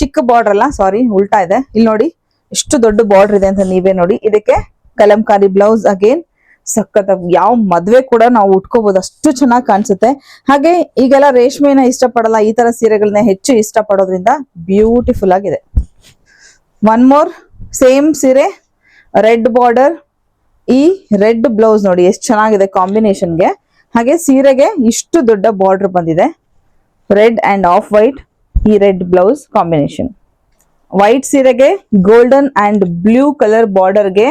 ಚಿಕ್ಕ ಬಾರ್ಡರ್ ಅಲ್ಲ ಸಾರಿ ಉಲ್ಟಾ ಇದೆ. ಇಲ್ಲಿ ನೋಡಿ, ಎಷ್ಟು ದೊಡ್ಡ ಬಾರ್ಡರ್ ಇದೆ ಅಂತ ನೀವೇ ನೋಡಿ. ಇದಕ್ಕೆ ಕಲಂಕಾರಿ ಬ್ಲೌಸ್ ಅಗೇನ್ ಸಖತ್ ಯಾವ ಮದ್ವೆ ಕೂಡ ನಾವು ಉಟ್ಕೋಬಹುದು ಅಷ್ಟು ಚೆನ್ನಾಗಿ ಕಾಣಿಸುತ್ತೆ. ಹಾಗೆ ಈಗೆಲ್ಲ ರೇಷ್ಮೆನ ಇಷ್ಟಪಡಲ್ಲ, ಈ ತರ ಸೀರೆಗಳನ್ನ ಹೆಚ್ಚು ಇಷ್ಟಪಡೋದ್ರಿಂದ ಬ್ಯೂಟಿಫುಲ್ ಆಗಿದೆ. ಒನ್ ಮೋರ್ ಸೇಮ್ ಸೀರೆ ರೆಡ್ ಬಾರ್ಡರ್ ಈ ರೆಡ್ ಬ್ಲೌಸ್ ನೋಡಿ ಎಷ್ಟು ಚೆನ್ನಾಗಿದೆ ಕಾಂಬಿನೇಷನ್ಗೆ. ಹಾಗೆ ಸೀರೆಗೆ ಇಷ್ಟು ದೊಡ್ಡ ಬಾರ್ಡರ್ ಬಂದಿದೆ. ರೆಡ್ ಆ್ಯಂಡ್ ಆಫ್ ವೈಟ್ ಈ ರೆಡ್ ಬ್ಲೌಸ್ ಕಾಂಬಿನೇಷನ್. ವೈಟ್ ಸೀರೆಗೆ golden and blue colour ಬಾರ್ಡರ್ಗೆ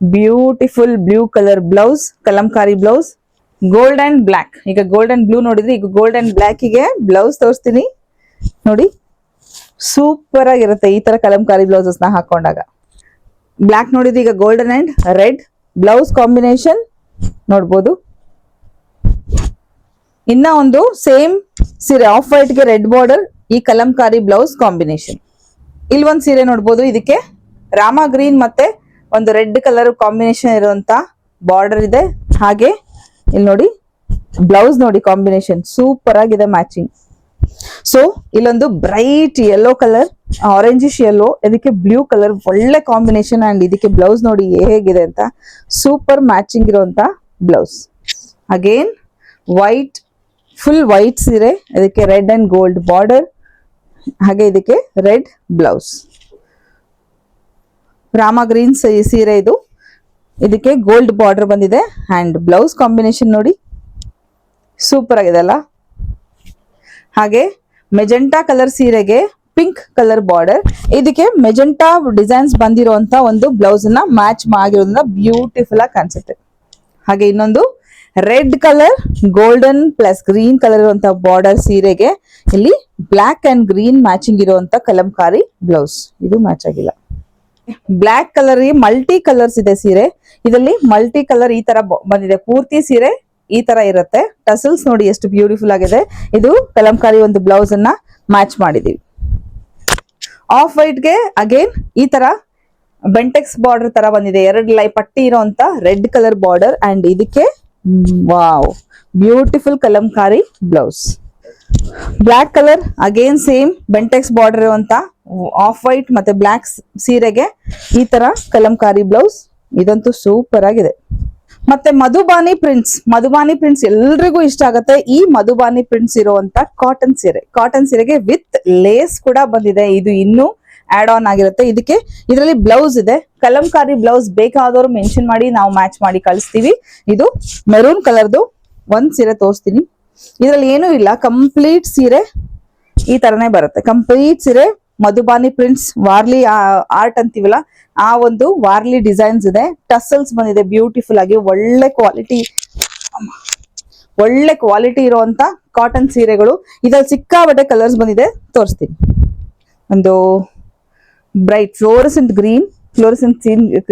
beautiful blue colour blouse kalamkari blouse gold and black ಈಗ ಗೋಲ್ಡ್ ಆ್ಯಂಡ್ ಬ್ಲೂ ನೋಡಿದ್ರೆ ಈಗ ಗೋಲ್ಡ್ ಆ್ಯಂಡ್ ಬ್ಲ್ಯಾಕಿಗೆ ಬ್ಲೌಸ್ ತೋರಿಸ್ತೀನಿ. ನೋಡಿ. ಸೂಪರ್ ಆಗಿರುತ್ತೆ ಈ ತರ ಕಲಂಕಾರಿ ಬ್ಲೌಸಸ್ನ ಹಾಕೊಂಡಾಗ. ಬ್ಲ್ಯಾಕ್ ನೋಡಿದ್ರೆ ಈಗ golden and red blouse combination ನೋಡ್ಬೋದು. ಇನ್ನ ಒಂದು ಸೇಮ್ ಸೀರೆ ಆಫ್ ವೈಟ್ಗೆ ರೆಡ್ ಬಾರ್ಡರ್ ಈ ಕಲಂಕಾರಿ ಬ್ಲೌಸ್ ಕಾಂಬಿನೇಷನ್ ಇಲ್ಲಿ ಒಂದು ಸೀರೆ ನೋಡ್ಬೋದು, ಇದಕ್ಕೆ ರಾಮ ಗ್ರೀನ್ ಮತ್ತೆ ಒಂದು ರೆಡ್ ಕಲರ್ ಕಾಂಬಿನೇಷನ್ ಇರುವಂತ ಬಾರ್ಡರ್ ಇದೆ. ಹಾಗೆ ಇಲ್ಲಿ ನೋಡಿ ಬ್ಲೌಸ್ ನೋಡಿ ಕಾಂಬಿನೇಷನ್ ಸೂಪರ್ ಆಗಿದೆ ಮ್ಯಾಚಿಂಗ್ ಸೊ ಇಲ್ಲೊಂದು bright yellow colour orangish yellow ಇದಕ್ಕೆ ಬ್ಲೂ ಕಲರ್ ಒಳ್ಳೆ ಕಾಂಬಿನೇಷನ್ ಅಂಡ್ ಇದಕ್ಕೆ ಬ್ಲೌಸ್ ನೋಡಿ ಹೇಗಿದೆ ಅಂತ ಸೂಪರ್ ಮ್ಯಾಚಿಂಗ್ ಇರುವಂತ blouse again white full white ಸೀರೆ, ಇದಕ್ಕೆ ರೆಡ್ ಅಂಡ್ ಗೋಲ್ಡ್ ಬಾರ್ಡರ್ ಹಾಗೆ ಇದಕ್ಕೆ ರೆಡ್ ಬ್ಲೌಸ್ ರಾಮ ಗ್ರೀನ್ ಸೀರೆ ಇದು. ಇದಕ್ಕೆ ಗೋಲ್ಡ್ ಬಾರ್ಡರ್ ಬಂದಿದೆ ಅಂಡ್ ಬ್ಲೌಸ್ ಕಾಂಬಿನೇಷನ್ ನೋಡಿ ಸೂಪರ್ ಆಗಿದೆ ಅಲ್ಲ? ಹಾಗೆ ಮೆಜೆಂಟಾ ಕಲರ್ ಸೀರೆಗೆ ಪಿಂಕ್ ಕಲರ್ ಬಾರ್ಡರ್ ಇದಕ್ಕೆ ಮೆಜೆಂಟಾ ಡಿಸೈನ್ಸ್ ಬಂದಿರುವಂತ ಒಂದು ಬ್ಲೌಸ್ನ ಮ್ಯಾಚ್ ಆಗಿರೋದ್ರಿಂದ ಬ್ಯೂಟಿಫುಲ್ ಆಗಿ ಕಾಣಿಸುತ್ತೆ. ಹಾಗೆ ಇನ್ನೊಂದು red colour golden plus green colour ಇರುವಂತಹ ಬಾರ್ಡರ್ ಸೀರೆಗೆ ಇಲ್ಲಿ ಬ್ಲಾಕ್ ಅಂಡ್ ಗ್ರೀನ್ ಮ್ಯಾಚಿಂಗ್ ಇರುವಂತ ಕಲಂಕಾರಿ ಬ್ಲೌಸ್ ಇದು ಮ್ಯಾಚ್ ಆಗಿಲ್ಲ. ಬ್ಲಾಕ್ ಕಲರ್ ಮಲ್ಟಿ ಕಲರ್ಸ್ ಇದೆ ಸೀರೆ. ಇದರಲ್ಲಿ ಮಲ್ಟಿ ಕಲರ್ ಈ ತರ ಬಂದಿದೆ. ಪೂರ್ತಿ ಸೀರೆ ಈ ತರ ಇರುತ್ತೆ. ಟಸಲ್ಸ್ ನೋಡಿ ಎಷ್ಟು ಬ್ಯೂಟಿಫುಲ್ ಆಗಿದೆ. ಇದು ಕಲಂಕಾರಿ ಒಂದು ಬ್ಲೌಸ್ ಅನ್ನ ಮ್ಯಾಚ್ ಮಾಡಿದೀವಿ. ಆಫ್ ವೈಟ್ಗೆ ಅಗೇನ್ ಈ ತರ ಬೆಂಟೆಕ್ಸ್ ಬಾರ್ಡರ್ ತರ ಬಂದಿದೆ. ಎರಡು ಲೈ ಪಟ್ಟಿ ಇರೋಂತ ರೆಡ್ ಕಲರ್ ಬಾರ್ಡರ್ ಅಂಡ್ ಇದಕ್ಕೆ wow beautiful kalamkari blouse black colour again same Bentex border ಇರುವಂತ ಆಫ್ ವೈಟ್ ಮತ್ತೆ ಬ್ಲಾಕ್ ಸೀರೆಗೆ ಈ ತರ ಕಲಂಕಾರಿ ಬ್ಲೌಸ್ ಇದಂತೂ ಸೂಪರ್ ಆಗಿದೆ. ಮತ್ತೆ ಮಧುಬಾನಿ ಪ್ರಿಂಟ್ಸ್ ಮಧುಬಾನಿ ಪ್ರಿಂಟ್ಸ್ ಎಲ್ರಿಗೂ ಇಷ್ಟ ಆಗುತ್ತೆ. ಈ ಮಧುಬಾನಿ ಪ್ರಿಂಟ್ಸ್ ಇರುವಂತ ಕಾಟನ್ ಸೀರೆ. ಕಾಟನ್ ಸೀರೆಗೆ ವಿತ್ ಲೇಸ್ ಕೂಡ ಬಂದಿದೆ. ಇದು ಇನ್ನು ಆಡ್ ಆನ್ ಆಗಿರುತ್ತೆ. ಇದಕ್ಕೆ ಇದರಲ್ಲಿ ಬ್ಲೌಸ್ ಇದೆ. ಕಲಂಕಾರಿ ಬ್ಲೌಸ್ ಬೇಕಾದವರು ಮೆನ್ಷನ್ ಮಾಡಿ, ನಾವು ಮ್ಯಾಚ್ ಮಾಡಿ ಕಳಿಸ್ತೀವಿ. ಇದು ಮೆರೂನ್ ಕಲರ್ದು ಒಂದ್ ಸೀರೆ ತೋರಿಸ್ತೀನಿ. ಇದರಲ್ಲಿ ಏನೂ ಇಲ್ಲ. ಕಂಪ್ಲೀಟ್ ಸೀರೆ ಈ ತರನೇ ಬರುತ್ತೆ. ಕಂಪ್ಲೀಟ್ ಸೀರೆ ಮಧುಬಾನಿ ಪ್ರಿಂಟ್ಸ್ ವಾರ್ಲಿ ಆರ್ಟ್ ಅಂತೀವಲ್ಲ, ಆ ಒಂದು ವಾರ್ಲಿ ಡಿಸೈನ್ಸ್ ಇದೆ. ಟಸಲ್ಸ್ ಬಂದಿದೆ ಬ್ಯೂಟಿಫುಲ್ ಆಗಿ, ಒಳ್ಳೆ ಕ್ವಾಲಿಟಿ ಒಳ್ಳೆ ಕ್ವಾಲಿಟಿ ಇರುವಂತ ಕಾಟನ್ ಸೀರೆಗಳು. ಇದ್ರಲ್ಲಿ ಸಿಕ್ಕಾಬಟ್ಟೆ ಕಲರ್ಸ್ ಬಂದಿದೆ, ತೋರಿಸ್ತೀನಿ. ಒಂದು bright fluorescent green fluorescent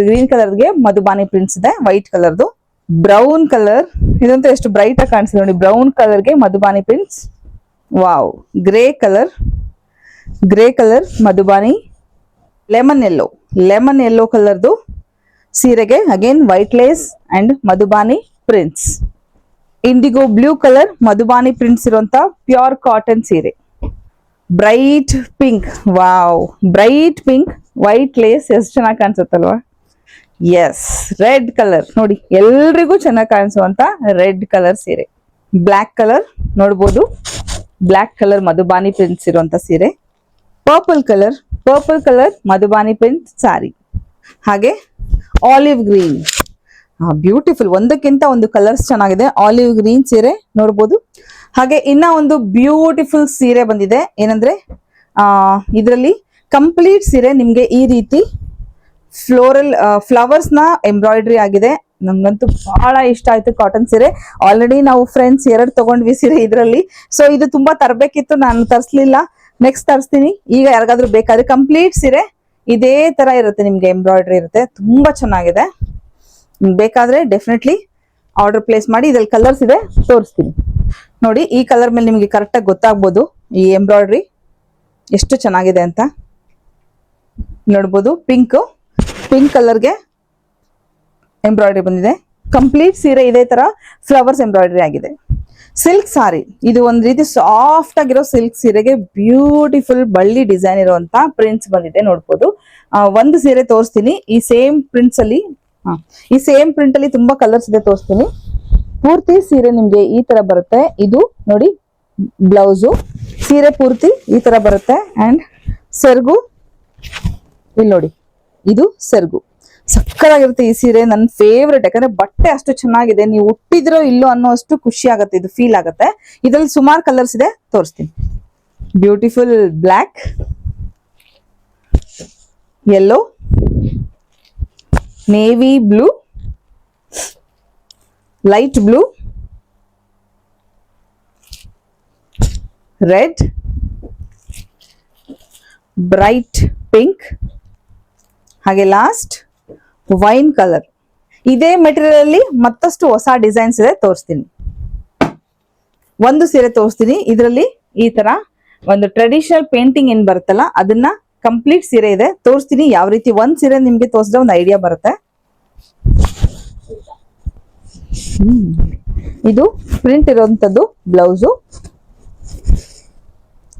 green ಕಲರ್ಗೆ Madhubani prints ಇದೆ ವೈಟ್ ಕಲರ್ದು ಬ್ರೌನ್ ಕಲರ್ ಇದಂತೂ ಎಷ್ಟು ಬ್ರೈಟ್ ಆಗಿ ಕಾಣಿಸ್ತಿದೆ ನೋಡಿ brown ಕಲರ್ಗೆ Madhubani prints wow grey colour grey colour Madhubani lemon yellow lemon yellow ಕಲರ್ದು ಸೀರೆಗೆ again white lace and Madhubani prints indigo blue colour Madhubani prints ಇರುವಂತ ಪ್ಯೂರ್ ಕಾಟನ್ ಸೀರೆ bright pink wow bright pink white lace ಎಷ್ಟು ಚೆನ್ನಾಗಿ ಕಾಣಿಸುತ್ತಲ್ವಾ yes red colour ನೋಡಿ ಎಲ್ರಿಗೂ ಚೆನ್ನಾಗಿ ಕಾಣಿಸುವಂತ ರೆಡ್ ಕಲರ್ ಸೀರೆ ಬ್ಲ್ಯಾಕ್ ಕಲರ್ ನೋಡ್ಬೋದು ಬ್ಲ್ಯಾಕ್ ಕಲರ್ ಮಧುಬಾನಿ ಪ್ರಿಂಟ್ಸ್ ಇರುವಂತ ಸೀರೆ purple colour purple colour Madhubani print sari ಹಾಗೆ ಆಲಿವ್ ಗ್ರೀನ್ ಬ್ಯೂಟಿಫುಲ್ ಒಂದಕ್ಕಿಂತ ಒಂದು ಕಲರ್ಸ್ ಚೆನ್ನಾಗಿದೆ. ಆಲಿವ್ ಗ್ರೀನ್ ಸೀರೆ ನೋಡ್ಬೋದು. ಹಾಗೆ ಇನ್ನ ಒಂದು ಬ್ಯೂಟಿಫುಲ್ ಸೀರೆ ಬಂದಿದೆ. ಏನಂದ್ರೆ ಇದರಲ್ಲಿ ಕಂಪ್ಲೀಟ್ ಸೀರೆ ನಿಮ್ಗೆ ಈ ರೀತಿ ಫ್ಲೋರಲ್ ಫ್ಲವರ್ಸ್ನ ಎಂಬ್ರಾಯ್ಡ್ರಿ ಆಗಿದೆ. ನಂಗಂತೂ ಬಹಳ ಇಷ್ಟ ಆಯ್ತು ಕಾಟನ್ ಸೀರೆ. ಆಲ್ರೆಡಿ ನಾವು ಫ್ರೆಂಡ್ಸ್ ಎರಡು ತಗೊಂಡ್ವಿ ಸೀರೆ ಇದರಲ್ಲಿ. ಸೊ ಇದು ತುಂಬಾ ತರಬೇಕಿತ್ತು. ನಾನು ತರಿಸ್ಲಿಲ್ಲ. ನೆಕ್ಸ್ಟ್ ತರಿಸ್ತೀನಿ. ಈಗ ಯಾರಿಗಾದ್ರೂ ಬೇಕಾದ್ರೆ ಕಂಪ್ಲೀಟ್ ಸೀರೆ ಇದೇ ತರ ಇರುತ್ತೆ, ನಿಮ್ಗೆ ಎಂಬ್ರಾಯ್ಡ್ರಿ ಇರುತ್ತೆ. ತುಂಬಾ ಚೆನ್ನಾಗಿದೆ. ಬೇಕಾದ್ರೆ ಡೆಫಿನೆಟ್ಲಿ ಆರ್ಡರ್ ಪ್ಲೇಸ್ ಮಾಡಿ ಇದ್ರಲ್ಲಿ ಕಲರ್ಸ್ ಇದೆ, ತೋರಿಸ್ತೀನಿ. ನೋಡಿ, ಈ ಕಲರ್ ಮೇಲೆ ನಿಮಗೆ ಕರೆಕ್ಟಾಗಿ ಗೊತ್ತಾಗ್ಬೋದು ಈ ಎಂಬ್ರಾಯ್ಡ್ರಿ ಎಷ್ಟು ಚೆನ್ನಾಗಿದೆ ಅಂತ. ನೋಡ್ಬೋದು ಪಿಂಕ್ ಪಿಂಕ್ ಕಲರ್ಗೆ ಎಂಬ್ರಾಯ್ಡ್ರಿ ಬಂದಿದೆ. ಕಂಪ್ಲೀಟ್ ಸೀರೆ ಇದೇ ತರ ಫ್ಲವರ್ಸ್ ಎಂಬ್ರಾಯ್ಡ್ರಿ ಆಗಿದೆ. ಸಿಲ್ಕ್ ಸಾರಿ ಇದು ಒಂದ್ ರೀತಿ ಸಾಫ್ಟ್ ಆಗಿರೋ ಸಿಲ್ಕ್ ಸೀರೆಗೆ ಬ್ಯೂಟಿಫುಲ್ ಬಳ್ಳಿ ಡಿಸೈನ್ ಇರುವಂತ ಪ್ರಿಂಟ್ಸ್ ಬಂದಿದೆ, ನೋಡ್ಬೋದು. ಒಂದು ಸೀರೆ ತೋರಿಸ್ತೀನಿ. ಈ ಸೇಮ್ ಪ್ರಿಂಟ್ಸ್ ಅಲ್ಲಿ ಈ ಸೇಮ್ ಪ್ರಿಂಟ್ ಅಲ್ಲಿ ತುಂಬಾ ಕಲರ್ಸ್ ಇದೆ ತೋರಿಸ್ತೀನಿ. ಪೂರ್ತಿ ಸೀರೆ ನಿಮ್ಗೆ ಈ ತರ ಬರುತ್ತೆ. ಇದು ನೋಡಿ ಬ್ಲೌಸು ಸೀರೆ ಪೂರ್ತಿ ಈ ತರ ಬರುತ್ತೆ. ಅಂಡ್ ಸೆರ್ಗು ಇಲ್ಲಿ ನೋಡಿ, ಇದು ಸೆರ್ಗು ಸಕ್ಕತ್ತಾಗಿರುತ್ತೆ ಈ ಸೀರೆ. ನನ್ನ ಫೇವ್ರೆಟ್ ಯಾಕಂದ್ರೆ ಬಟ್ಟೆ ಅಷ್ಟು ಚೆನ್ನಾಗಿದೆ. ನೀವು ಉಟ್ಟಿದ್ರೋ ಇಲ್ಲೋ ಅನ್ನೋ ಅಷ್ಟು ಖುಷಿ ಆಗುತ್ತೆ. ಇದು ಫೀಲ್ ಆಗುತ್ತೆ. ಇದ್ರಲ್ಲಿ ಸುಮಾರು ಕಲರ್ಸ್ ಇದೆ. ತೋರಿಸ್ತೀನಿ. Beautiful black yellow navy blue light blue red bright pink ಹಾಗೆ ಲಾಸ್ಟ್ ವೈನ್ ಕಲರ್. ಇದೇ ಮೆಟೀರಿಯಲ್ ಅಲ್ಲಿ ಮತ್ತಷ್ಟು ಹೊಸ ಡಿಸೈನ್ಸ್ ಇದೆ ತೋರಿಸ್ತೀನಿ. ಒಂದು ಸೀರೆ ತೋರಿಸ್ತೀನಿ. ಇದರಲ್ಲಿ ಈ ತರ ಒಂದು ಟ್ರೆಡಿಷನಲ್ ಪೇಂಟಿಂಗ್ ಏನ್ ಬರುತ್ತಲ್ಲ, ಅದನ್ನ ಕಂಪ್ಲೀಟ್ ಸೀರೆ ಇದೆ. ತೋರಿಸ್ತೀನಿ ಯಾವ ರೀತಿ ಒಂದ್ ಸೀರೆ ನಿಮ್ಗೆ ತೋರಿಸಿದ್ರೆ ಒಂದು ಐಡಿಯಾ ಬರುತ್ತೆ. ಇದು ಪ್ರಿಂಟ್ ಇರುವಂತದ್ದು ಬ್ಲೌಸು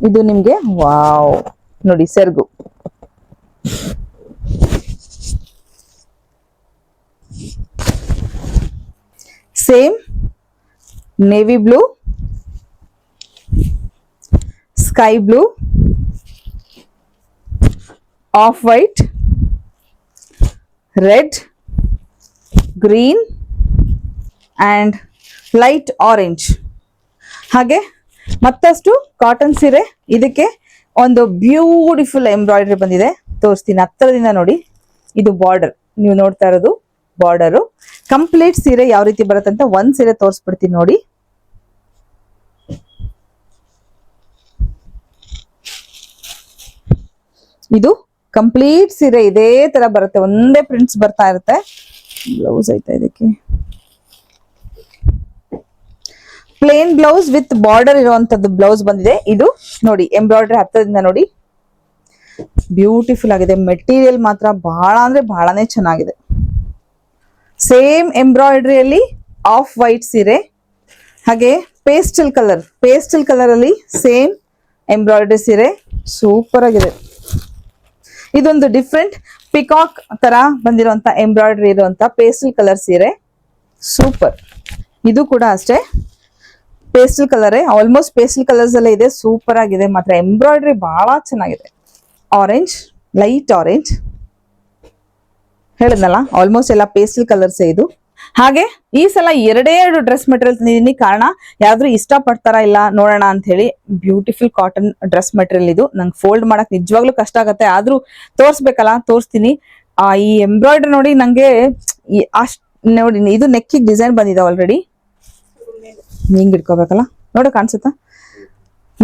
ಇದು ನಿಮ್ಗೆ, ವಾವ್. ನೋಡಿ, ಸೆರ್ಗು. Same navy blue sky blue off white red green and light orange ಹಾಗೆ ಮತ್ತಷ್ಟು ಕಾಟನ್ ಸೀರೆ, ಇದಕ್ಕೆ ಒಂದು ಬ್ಯೂಟಿಫುಲ್ ಎಂಬ್ರಾಯ್ಡ್ರಿ ಬಂದಿದೆ. ತೋರಿಸ್ತೀನಿ ಹತ್ತಿರದಿಂದ ನೋಡಿ. ಇದು ಬಾರ್ಡರ್ ನೀವು ನೋಡ್ತಾ ಇರೋದು ಬಾರ್ಡರು ಕಂಪ್ಲೀಟ್ ಸೀರೆ ಯಾವ ರೀತಿ ಬರುತ್ತೆ ಅಂತ ಒಂದ್ ಸೀರೆ ತೋರಿಸ್ಬಿಡ್ತೀನಿ ನೋಡಿ. ಇದು ಕಂಪ್ಲೀಟ್ ಸೀರೆ ಇದೇ ತರ ಬರುತ್ತೆ. ಒಂದೇ ಪ್ರಿಂಟ್ಸ್ ಬರ್ತಾ ಇರುತ್ತೆ. ಬ್ಲೌಸ್ ಐತಾ ಇದಕ್ಕೆ. ಪ್ಲೇನ್ ಬ್ಲೌಸ್ ವಿತ್ ಬಾರ್ಡರ್ ಇರುವಂತದ್ದು ಬ್ಲೌಸ್ ಬಂದಿದೆ. ಇದು ನೋಡಿ ಎಂಬ್ರಾಯ್ಡ್ರಿ ಹತ್ತದಿಂದ ನೋಡಿ. ಬ್ಯೂಟಿಫುಲ್ ಆಗಿದೆ. ಮೆಟೀರಿಯಲ್ ಮಾತ್ರ ಬಹಳ ಅಂದ್ರೆ ಬಹಳನೇ ಚೆನ್ನಾಗಿದೆ. ಸೇಮ್ ಎಂಬ್ರಾಯ್ಡ್ರಿಯಲ್ಲಿ ಆಫ್ ವೈಟ್ ಸೀರೆ, ಹಾಗೆ ಪೇಸ್ಟಲ್ ಕಲರ್ ಪೇಸ್ಟಲ್ ಕಲರ್ ಅಲ್ಲಿ ಸೇಮ್ ಎಂಬ್ರಾಯ್ಡ್ರಿ ಸೀರೆ. ಸೂಪರ್ ಆಗಿದೆ. ಇದೊಂದು ಡಿಫ್ರೆಂಟ್ ಪಿಕಾಕ್ ತರ ಬಂದಿರುವಂತ ಎಂಬ್ರಾಯ್ಡ್ರಿ ಇರುವಂತ ಪೇಸ್ಟಲ್ ಕಲರ್ ಸೀರೆ. ಸೂಪರ್ ಇದು ಕೂಡ ಅಷ್ಟೇ. ಪೇಸ್ಟಲ್ ಕಲರೇ ಆಲ್ಮೋಸ್ಟ್ ಪೇಸ್ಟಲ್ ಕಲರ್ಸ್ ಎಲ್ಲ ಇದೆ. ಸೂಪರ್ ಆಗಿದೆ. ಮಾತ್ರ ಎಂಬ್ರಾಯ್ಡ್ರಿ ಬಹಳ ಚೆನ್ನಾಗಿದೆ. ಆರೆಂಜ್ ಲೈಟ್ ಆರೆಂಜ್ ಹೇಳಿದ್ನಲ್ಲ ಆಲ್ಮೋಸ್ಟ್ ಎಲ್ಲ ಪೇಸ್ಟಲ್ ಕಲರ್ಸ್ ಇದು. ಹಾಗೆ ಈ ಸಲ ಎರಡೇ ಎರಡು ಡ್ರೆಸ್ ಮೆಟೀರಿಯಲ್ ತಂದಿದ್ದೀನಿ ಕಾರಣ ಯಾವ್ದು ಇಷ್ಟ ಪಡ್ತಾರ ಇಲ್ಲ ನೋಡೋಣ ಅಂತ ಹೇಳಿ ಬ್ಯೂಟಿಫುಲ್ ಕಾಟನ್ ಡ್ರೆಸ್ ಮೆಟೀರಿಯಲ್ ಇದು. ನಂಗೆ ಫೋಲ್ಡ್ ಮಾಡಕ್ ನಿಜವಾಗ್ಲೂ ಕಷ್ಟ ಆಗತ್ತೆ. ಆದ್ರೂ ತೋರ್ಸ್ಬೇಕಲ್ಲ, ತೋರಿಸ್ತೀನಿ. ಆ, ಈ ಎಂಬ್ರಾಯ್ಡ್ರಿ ನೋಡಿ ನಂಗೆ ಅಷ್ಟ್, ನೋಡಿ, ಇದು ನೆಕ್ಕಿಗೆ ಡಿಸೈನ್ ಬಂದಿದೆ ಆಲ್ರೆಡಿ ಹಿಂಗ್ ಇಟ್ಕೋಬೇಕಲ್ಲ? ನೋಡಿ, ಕಾಣಿಸುತ್ತಾ?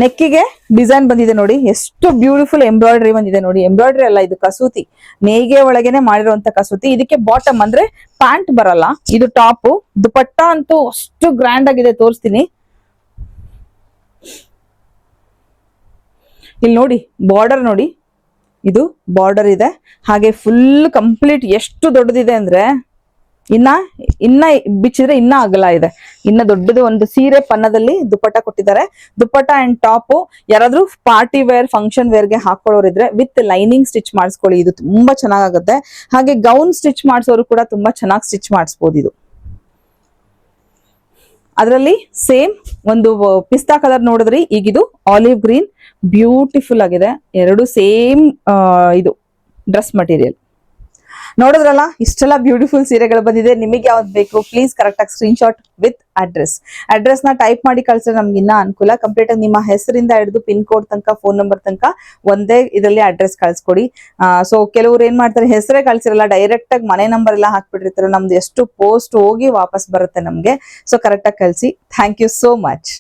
ನೆಕ್ಕಿಗೆ ಡಿಸೈನ್ ಬಂದಿದೆ ನೋಡಿ. ಎಷ್ಟು ಬ್ಯೂಟಿಫುಲ್ ಎಂಬ್ರಾಯ್ಡ್ರಿ ಬಂದಿದೆ ನೋಡಿ. ಎಂಬ್ರಾಯ್ಡ್ರಿ ಅಲ್ಲ, ಇದು ಕಸೂತಿ. ನೇಯ್ಗೆ ಒಳಗೇನೆ ಮಾಡಿರುವಂತ ಕಸೂತಿ. ಇದಕ್ಕೆ ಬಾಟಮ್ ಅಂದ್ರೆ ಪ್ಯಾಂಟ್ ಬರಲ್ಲ. ಇದು ಟಾಪ್ ದುಪಟ್ಟ ಅಂತೂ ಅಷ್ಟು ಗ್ರ್ಯಾಂಡ್ ಆಗಿದೆ, ತೋರಿಸ್ತೀನಿ. ಇಲ್ಲಿ ನೋಡಿ ಬಾರ್ಡರ್ ನೋಡಿ. ಇದು ಬಾರ್ಡರ್ ಇದೆ. ಹಾಗೆ ಫುಲ್ ಕಂಪ್ಲೀಟ್ ಎಷ್ಟು ದೊಡ್ಡದಿದೆ ಅಂದ್ರೆ ಇನ್ನ ಇನ್ನ ಬಿಚ್ಚಿದ್ರೆ ಇನ್ನ ಅಗಲ ಇದೆ. ಇನ್ನ ದೊಡ್ಡದು ಒಂದು ಸೀರೆ ಪನ್ನದಲ್ಲಿ ದುಪ್ಪಟ್ಟ ಕೊಟ್ಟಿದ್ದಾರೆ. ದುಪ್ಪಟ್ಟ ಅಂಡ್ ಟಾಪ್ ಯಾರಾದ್ರೂ ಪಾರ್ಟಿ ವೇರ್ ಫಂಕ್ಷನ್ ವೇರ್ಗೆ ಹಾಕೊಳ್ಳೋರಿದ್ರೆ ವಿತ್ ಲೈನಿಂಗ್ ಸ್ಟಿಚ್ ಮಾಡಿಸ್ಕೊಳ್ಳಿ. ಇದು ತುಂಬಾ ಚೆನ್ನಾಗುತ್ತೆ ಹಾಗೆ ಗೌನ್ ಸ್ಟಿಚ್ ಮಾಡಿಸೋರು ಕೂಡ ತುಂಬಾ ಚೆನ್ನಾಗಿ ಸ್ಟಿಚ್ ಮಾಡಿಸ್ಬೋದು ಇದು. ಅದರಲ್ಲಿ ಸೇಮ್ ಒಂದು ಪಿಸ್ತಾ ಕಲರ್ ನೋಡಿದ್ರಿ, ಈಗ ಇದು ಆಲಿವ್ ಗ್ರೀನ್ ಬ್ಯೂಟಿಫುಲ್ ಆಗಿದೆ. ಎರಡು ಸೇಮ್ ಇದು ಡ್ರೆಸ್ ಮಟೀರಿಯಲ್ ನೋಡಿದ್ರಲ್ಲ? ಇಷ್ಟೆಲ್ಲ ಬ್ಯೂಟಿಫುಲ್ ಸೀರೆಗಳು ಬಂದಿದೆ. ನಿಮಗೆ ಯಾವ್ದು ಬೇಕು? ಪ್ಲೀಸ್ ಕರೆಕ್ಟ್ ಆಗಿ ಸ್ಕ್ರೀನ್ ಶಾಟ್ ವಿತ್ ಅಡ್ರೆಸ್ ಅಡ್ರೆಸ್ನ ಟೈಪ್ ಮಾಡಿ ಕಳ್ಸಿದ್ರೆ ನಮ್ಗೆ ಇನ್ನ ಅನುಕೂಲ. ಕಂಪ್ಲೀಟ್ ಆಗಿ ನಿಮ್ಮ ಹೆಸರಿಂದ ಹಿಡಿದು ಪಿನ್ ಕೋಡ್ ತನಕ ಫೋನ್ ನಂಬರ್ ತನಕ ಒಂದೇ ಇದರಲ್ಲಿ ಅಡ್ರೆಸ್ ಕಳ್ಸ್ಕೊಡಿ. ಸೊ ಕೆಲವರು ಏನ್ ಮಾಡ್ತಾರೆ? ಹೆಸರೇ ಕಳ್ಸಿರಲ್ಲ. ಡೈರೆಕ್ಟ್ ಆಗಿ ಮನೆ ನಂಬರ್ ಎಲ್ಲ ಹಾಕ್ಬಿಟ್ಟಿರ್ತಾರೆ. ನಮ್ದು ಎಷ್ಟು ಪೋಸ್ಟ್ ಹೋಗಿ ವಾಪಸ್ ಬರುತ್ತೆ ನಮ್ಗೆ. ಸೊ ಕರೆಕ್ಟ್ ಆಗಿ ಕಳ್ಸಿ. Thank you so much